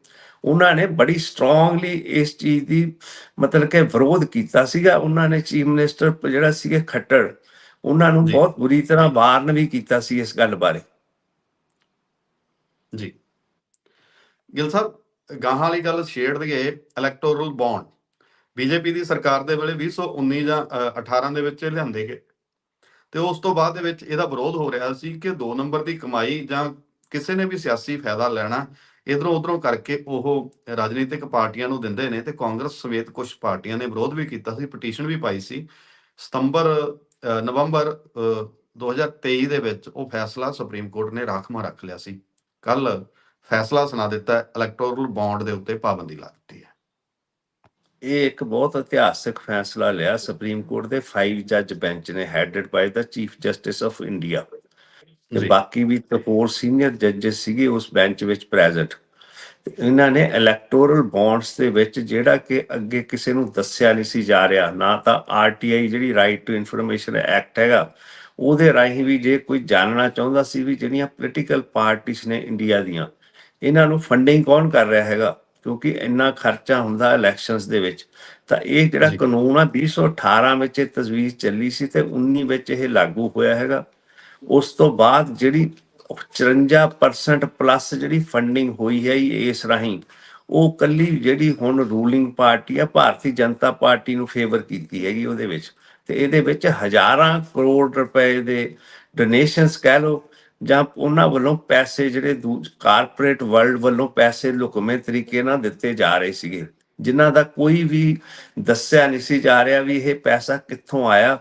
ਉਹਨਾਂ ਨੇ ਬੜੀ ਸਟਰੋਂਗਲੀ ਇਸ ਚੀਜ਼ ਦੀ ਮਤਲਬ ਕਿ ਵਿਰੋਧ ਕੀਤਾ ਸੀਗਾ। ਉਹਨਾਂ ਨੇ ਚੀਫ ਮਿਨਿਸਟਰ ਜਿਹੜਾ ਸੀਗੇ ਖੱਟੜ ਉਹਨਾਂ ਨੂੰ। ਬਹੁਤ ਬੁਰੀ ਤਰ੍ਹਾਂ ਵਾਰਨ ਵੀ ਕੀਤਾ ਸੀ ਇਸ ਗੱਲ ਬਾਰੇ। ਜੀ। ਗਿਲ ਸਾਹਿਬ ਗਾਹਾਂ ਵਾਲੀ ਗੱਲ ਛੇੜ ਦਈਏ ਇਲੈਕਟੋਰਲ ਬੌਂਡ ਬੀਜੇਪੀ ਦੀ ਸਰਕਾਰ ਦੇ ਵੇਲੇ 2019 ਜਾਂ ਅ, 18 ਦੇ ਵਿੱਚ ਲਿਆਂਦੇ ਗਏ। ਤੇ ਉਸ ਤੋਂ ਬਾਅਦ ਦੇ ਵਿੱਚ ਇਹਦਾ ਵਿਰੋਧ ਹੋ ਰਿਹਾ ਸੀ ਕਿ 2 ਨੰਬਰ ਦੀ ਕਮਾਈ ਜਾਂ ਕਿਸੇ ਨੇ ਵੀ ਸਿਆਸੀ ਫਾਇਦਾ ਲੈਣਾ ਇਧਰੋਂ ਉਧਰੋਂ ਕਰਕੇ ਉਹ ਰਾਜਨੀਤਿਕ ਪਾਰਟੀਆਂ ਨੂੰ ਦਿੰਦੇ ਨੇ ਤੇ ਕਾਂਗਰਸ ਸਮੇਤ ਕੁਝ ਪਾਰਟੀਆਂ ਨੇ ਵਿਰੋਧ ਵੀ ਕੀਤਾ ਸੀ ਪਟੀਸ਼ਨ ਵੀ ਪਾਈ ਸੀ। ਸਤੰਬਰ ਅ, ਨਵੰਬਰ ਅ, 2023 ਦੇ ਵਿੱਚ ਉਹ ਫੈਸਲਾ ਸੁਪਰੀਮ ਕੋਰਟ ਨੇ ਰਾਖਵਾਂ ਰੱਖ ਲਿਆ ਸੀ। ਕੱਲ ਫੈਸਲਾ ਸੁਣਾ ਦਿੱਤਾ ਇਲੈਕਟੋਰਲ ਬੌਂਡ ਦੇ ਉੱਤੇ ਪਾਬੰਦੀ ਲਾ ਦਿੱਤੀ ਹੈ। ਇਹ ਇੱਕ ਬਹੁਤ ਇਤਿਹਾਸਕ ਫੈਸਲਾ ਲਿਆ। ਸੁਪਰੀਮ ਕੋਰਟ ਦੇ 5 ਜੱਜ ਬੈਂਚ ਨੇ headed by the chief justice of India ਤੇ। ਬਾਕੀ ਵੀ ਹੋਰ ਸੀਨੀਅਰ ਜੱਜਸ ਸੀਗੇ ਉਸ ਬੈਂਚ ਵਿੱਚ ਪ੍ਰੈਜ਼ੈਂਟ ਇਹਨਾਂ ਨੇ ਇਲੈਕਟੋਰਲ ਬੌਂਡਸ ਦੇ ਵਿੱਚ ਜਿਹੜਾ ਕਿ ਅੱਗੇ ਕਿਸੇ ਨੂੰ ਦੱਸਿਆ ਨਹੀਂ ਸੀ ਜਾ ਰਿਹਾ ਨਾ ਤਾਂ ਆਰਟੀਆਈ ਜਿਹੜੀ ਰਾਈਟ ਟੂ ਇਨਫੋਰਮੇਸ਼ਨ ਐਕਟ ਹੈਗਾ ਉਹਦੇ ਰਾਹੀਂ ਵੀ ਜੇ ਕੋਈ ਜਾਣਨਾ ਚਾਹੁੰਦਾ ਸੀ ਵੀ ਜਿਹੜੀਆਂ ਪੋਲੀਟੀਕਲ ਪਾਰਟੀਆਂ ਨੇ ਇੰਡੀਆ ਦੀਆਂ ਇਹਨਾਂ ਨੂੰ ਫੰਡਿੰਗ ਕੌਣ ਕਰ ਰਿਹਾ ਹੈਗਾ? ਕਿਉਂਕਿ ਇੰਨਾ ਖਰਚਾ ਹੁੰਦਾ ਇਲੈਕਸ਼ਨਸ ਦੇ ਵਿੱਚ ਤਾਂ ਇਹ ਜਿਹੜਾ। ਕਾਨੂੰਨ ਆ 2018 ਵਿੱਚ ਇਹ ਤਜਵੀਜ਼ ਚੱਲੀ ਸੀ ਤੇ 19 ਵਿੱਚ ਇਹ ਲਾਗੂ ਹੋਇਆ ਹੈਗਾ ਉਸ ਤੋਂ ਬਾਅਦ ਜਿਹੜੀ 54% ਪਲੱਸ ਜਿਹੜੀ ਫੰਡਿੰਗ ਹੋਈ ਹੈ ਇਸ ਰਾਹੀਂ ਉਹ ਕੱਲੀ ਜਿਹੜੀ ਹੁਣ ਰੂਲਿੰਗ ਪਾਰਟੀ ਆ ਭਾਰਤੀ ਜਨਤਾ ਪਾਰਟੀ ਨੂੰ ਫੇਵਰ ਕੀਤੀ ਹੈਗੀ ਉਹਦੇ ਵਿੱਚ ਤੇ ਇਹਦੇ ਵਿੱਚ ਹਜ਼ਾਰਾਂ ਕਰੋੜ ਰੁਪਏ ਦੇ ਡੋਨੇਸ਼ਨਸ ਕਹਿ ਲਓ ਜਾਂ ਉਹਨਾਂ ਵੱਲੋਂ ਪੈਸੇ ਜਿਹੜੇ ਕਾਰਪੋਰੇਟ ਵਰਲਡ ਵੱਲੋਂ ਪੈਸੇ ਲੁਕਵੇਂ ਤਰੀਕੇ ਨਾਲ ਦਿੱਤੇ ਜਾ ਰਹੇ ਸੀਗੇ, ਜਿਨ੍ਹਾਂ ਦਾ ਕੋਈ ਵੀ ਦੱਸਿਆ ਨਹੀਂ ਸੀ ਜਾ ਰਿਹਾ ਵੀ ਇਹ ਪੈਸਾ ਕਿੱਥੋਂ ਆਇਆ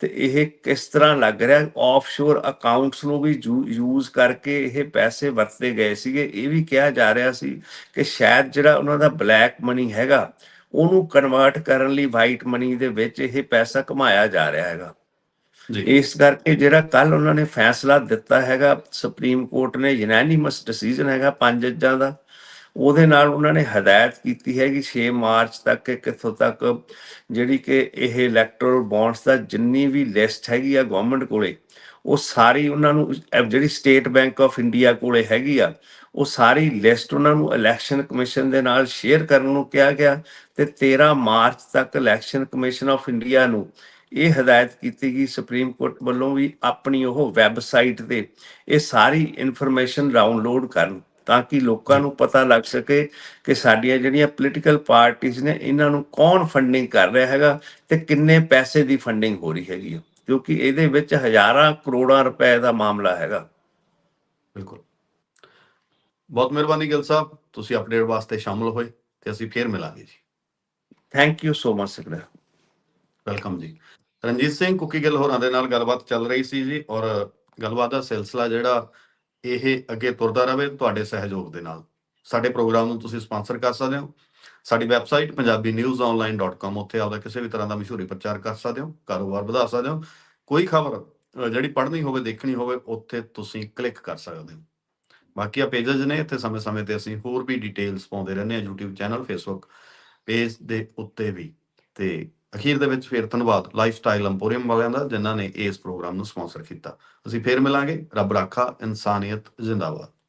ਤੇ ਇਹ ਕਿਸ ਤਰ੍ਹਾਂ ਲੱਗ ਰਿਹਾ। ਆਫਸ਼ੋਰ ਅਕਾਊਂਟਸ ਨੂੰ ਵੀ ਯੂਜ਼ ਕਰਕੇ ਇਹ ਪੈਸੇ ਵਰਤੇ ਗਏ ਸੀਗੇ। ਇਹ ਵੀ ਕਿਹਾ ਜਾ ਰਿਹਾ ਸੀ ਕਿ ਸ਼ਾਇਦ ਜਿਹੜਾ ਉਹਨਾਂ ਦਾ ਬਲੈਕ ਮਨੀ ਹੈਗਾ, ਉਹਨੂੰ ਕਨਵਰਟ ਕਰਨ ਲਈ ਵਾਈਟ ਮਨੀ ਦੇ ਵਿੱਚ ਇਹ ਪੈਸਾ ਕਮਾਇਆ ਜਾ ਰਿਹਾ ਹੈਗਾ। ਇਸ ਕਰਕੇ ਜਿਹੜਾ ਕੱਲ ਉਹਨਾਂ ਨੇ ਫੈਸਲਾ ਦਿੱਤਾ ਹੈਗਾ ਸੁਪਰੀਮ ਕੋਰਟ ਨੇ ਯੂਨੈਨਿਮਸ ਡਿਸੀਜਨ ਹੈਗਾ ਪੰਜ ਜੱਜਾਂ ਦਾ, ਉਹਦੇ ਨਾਲ ਉਹਨਾਂ ਨੇ ਹਦਾਇਤ ਕੀਤੀ ਹੈ ਕਿ 6 ਮਾਰਚ ਤੱਕ ਕਿਥੋਂ ਤੱਕ, ਜਿਹੜੀ ਕਿ ਇਹ ਇਲੈਕਟੋਰਲ ਬੌਂਡਸ ਦਾ ਜਿੰਨੀ ਵੀ ਲਿਸਟ ਹੈਗੀ ਆ ਗਵਰਨਮੈਂਟ ਕੋਲੇ, ਉਹ ਸਾਰੀ ਉਹਨਾਂ ਨੂੰ ਜਿਹੜੀ ਸਟੇਟ ਬੈਂਕ ਆਫ ਇੰਡੀਆ ਕੋਲੇ ਹੈਗੀ ਆ, ਉਹ ਸਾਰੀ ਲਿਸਟ ਉਹਨਾਂ ਨੂੰ ਇਲੈਕਸ਼ਨ ਕਮਿਸ਼ਨ ਦੇ ਨਾਲ ਸ਼ੇਅਰ ਕਰਨ ਨੂੰ ਕਿਹਾ ਗਿਆ ਤੇ 13 ਮਾਰਚ ਤੱਕ ਇਲੈਕਸ਼ਨ ਕਮਿਸ਼ਨ ਆਫ ਇੰਡੀਆ ਨੂੰ ਇਹ ਹਦਾਇਤ ਕੀਤੀ ਗਈ ਸੁਪਰੀਮ ਕੋਰਟ ਵੱਲੋਂ ਵੀ ਆਪਣੀ ਉਹ ਵੈਬਸਾਈਟ ਤੇ ਇਹ ਸਾਰੀ ਇਨਫੋਰਮੇਸ਼ਨ ਡਾਊਨਲੋਡ ਕਰਨ ਤਾਂ ਕਿ ਲੋਕਾਂ ਨੂੰ ਪਤਾ ਲੱਗ ਸਕੇ ਕਿ ਸਾਡੀਆਂ ਜਿਹੜੀਆਂ ਪੋਲੀਟੀਕਲ ਪਾਰਟੀਆਂ ਨੇ ਇਹਨਾਂ ਨੂੰ ਕੌਣ ਫੰਡਿੰਗ ਕਰ ਰਿਹਾ ਹੈਗਾ ਤੇ ਕਿੰਨੇ ਪੈਸੇ ਦੀ ਫੰਡਿੰਗ ਹੋ ਰਹੀ ਹੈਗੀ। ਕਿਉਂਕਿ ਇਹਦੇ ਵਿੱਚ ਹਜ਼ਾਰਾਂ ਕਰੋੜਾਂ ਰੁਪਏ ਦਾ ਮਾਮਲਾ ਹੈਗਾ। ਬਿਲਕੁਲ। ਬਹੁਤ ਮਿਹਰਬਾਨੀ ਗਿਲ ਸਾਹਿਬ ਤੁਸੀਂ ਅਪਡੇਟ ਵਾਸਤੇ ਸ਼ਾਮਲ ਹੋਏ ਤੇ ਅਸੀਂ ਫੇਰ ਮਿਲਾਂਗੇ ਜੀ। Thank you so much sir. Welcome ਜੀ। ਰਣਜੀਤ ਸਿੰਘ ਕੁੱਕੀ ਗਿੱਲ ਹੋਰਾਂ ਦੇ ਨਾਲ ਗੱਲਬਾਤ ਚੱਲ ਰਹੀ ਸੀ ਜੀ ਔਰ ਗੱਲਬਾਤ ਦਾ ਸਿਲਸਿਲਾ ਜਿਹੜਾ ਇਹ ਅੱਗੇ ਤੁਰਦਾ ਰਹੇ ਤੁਹਾਡੇ ਸਹਿਯੋਗ ਦੇ ਨਾਲ। ਸਾਡੇ ਪ੍ਰੋਗਰਾਮ ਨੂੰ ਤੁਸੀਂ ਸਪਾਂਸਰ ਕਰ ਸਕਦੇ ਹੋ। ਸਾਡੀ ਵੈਬਸਾਈਟ punjabinewsonline.com ਉੱਥੇ ਆਪਦਾ ਕਿਸੇ ਵੀ ਤਰ੍ਹਾਂ ਦਾ ਮਸ਼ਹੂਰੀ ਪ੍ਰਚਾਰ ਕਰ ਸਕਦੇ ਹੋ, ਕਾਰੋਬਾਰ ਵਧਾ ਸਕਦੇ ਹੋ। ਕੋਈ ਖਬਰ ਜਿਹੜੀ ਪੜ੍ਹਨੀ ਹੋਵੇ, ਦੇਖਣੀ ਹੋਵੇ, ਉੱਥੇ ਤੁਸੀਂ ਕਲਿੱਕ ਕਰ ਸਕਦੇ ਹੋ। ਬਾਕੀ ਆ ਪੇजेस ਨੇ, ਇੱਥੇ ਸਮੇਂ-ਸਮੇਂ ਤੇ ਅਸੀਂ ਹੋਰ ਵੀ ਡਿਟੇਲਸ ਪਾਉਂਦੇ ਰਹਿੰਦੇ ਹਾਂ YouTube ਚੈਨਲ Facebook ਪੇਜ ਦੇ ਉੱਤੇ ਵੀ। ਤੇ ਅਖੀਰ ਦੇ ਵਿੱਚ ਫੇਰ ਧੰਨਵਾਦ ਲਾਈਫ ਸਟਾਈਲ ਐਮਪੋਰੀਅਮ ਵਾਲਿਆਂ ਦਾ, ਜਿਨ੍ਹਾਂ ਨੇ ਇਸ ਪ੍ਰੋਗਰਾਮ ਨੂੰ ਸਪਾਂਸਰ ਕੀਤਾ। ਅਸੀਂ ਫੇਰ ਮਿਲਾਂਗੇ। ਰੱਬ ਰਾਖਾ, ਇਨਸਾਨੀਅਤ, ਜ਼ਿੰਦਾਬਾਦ।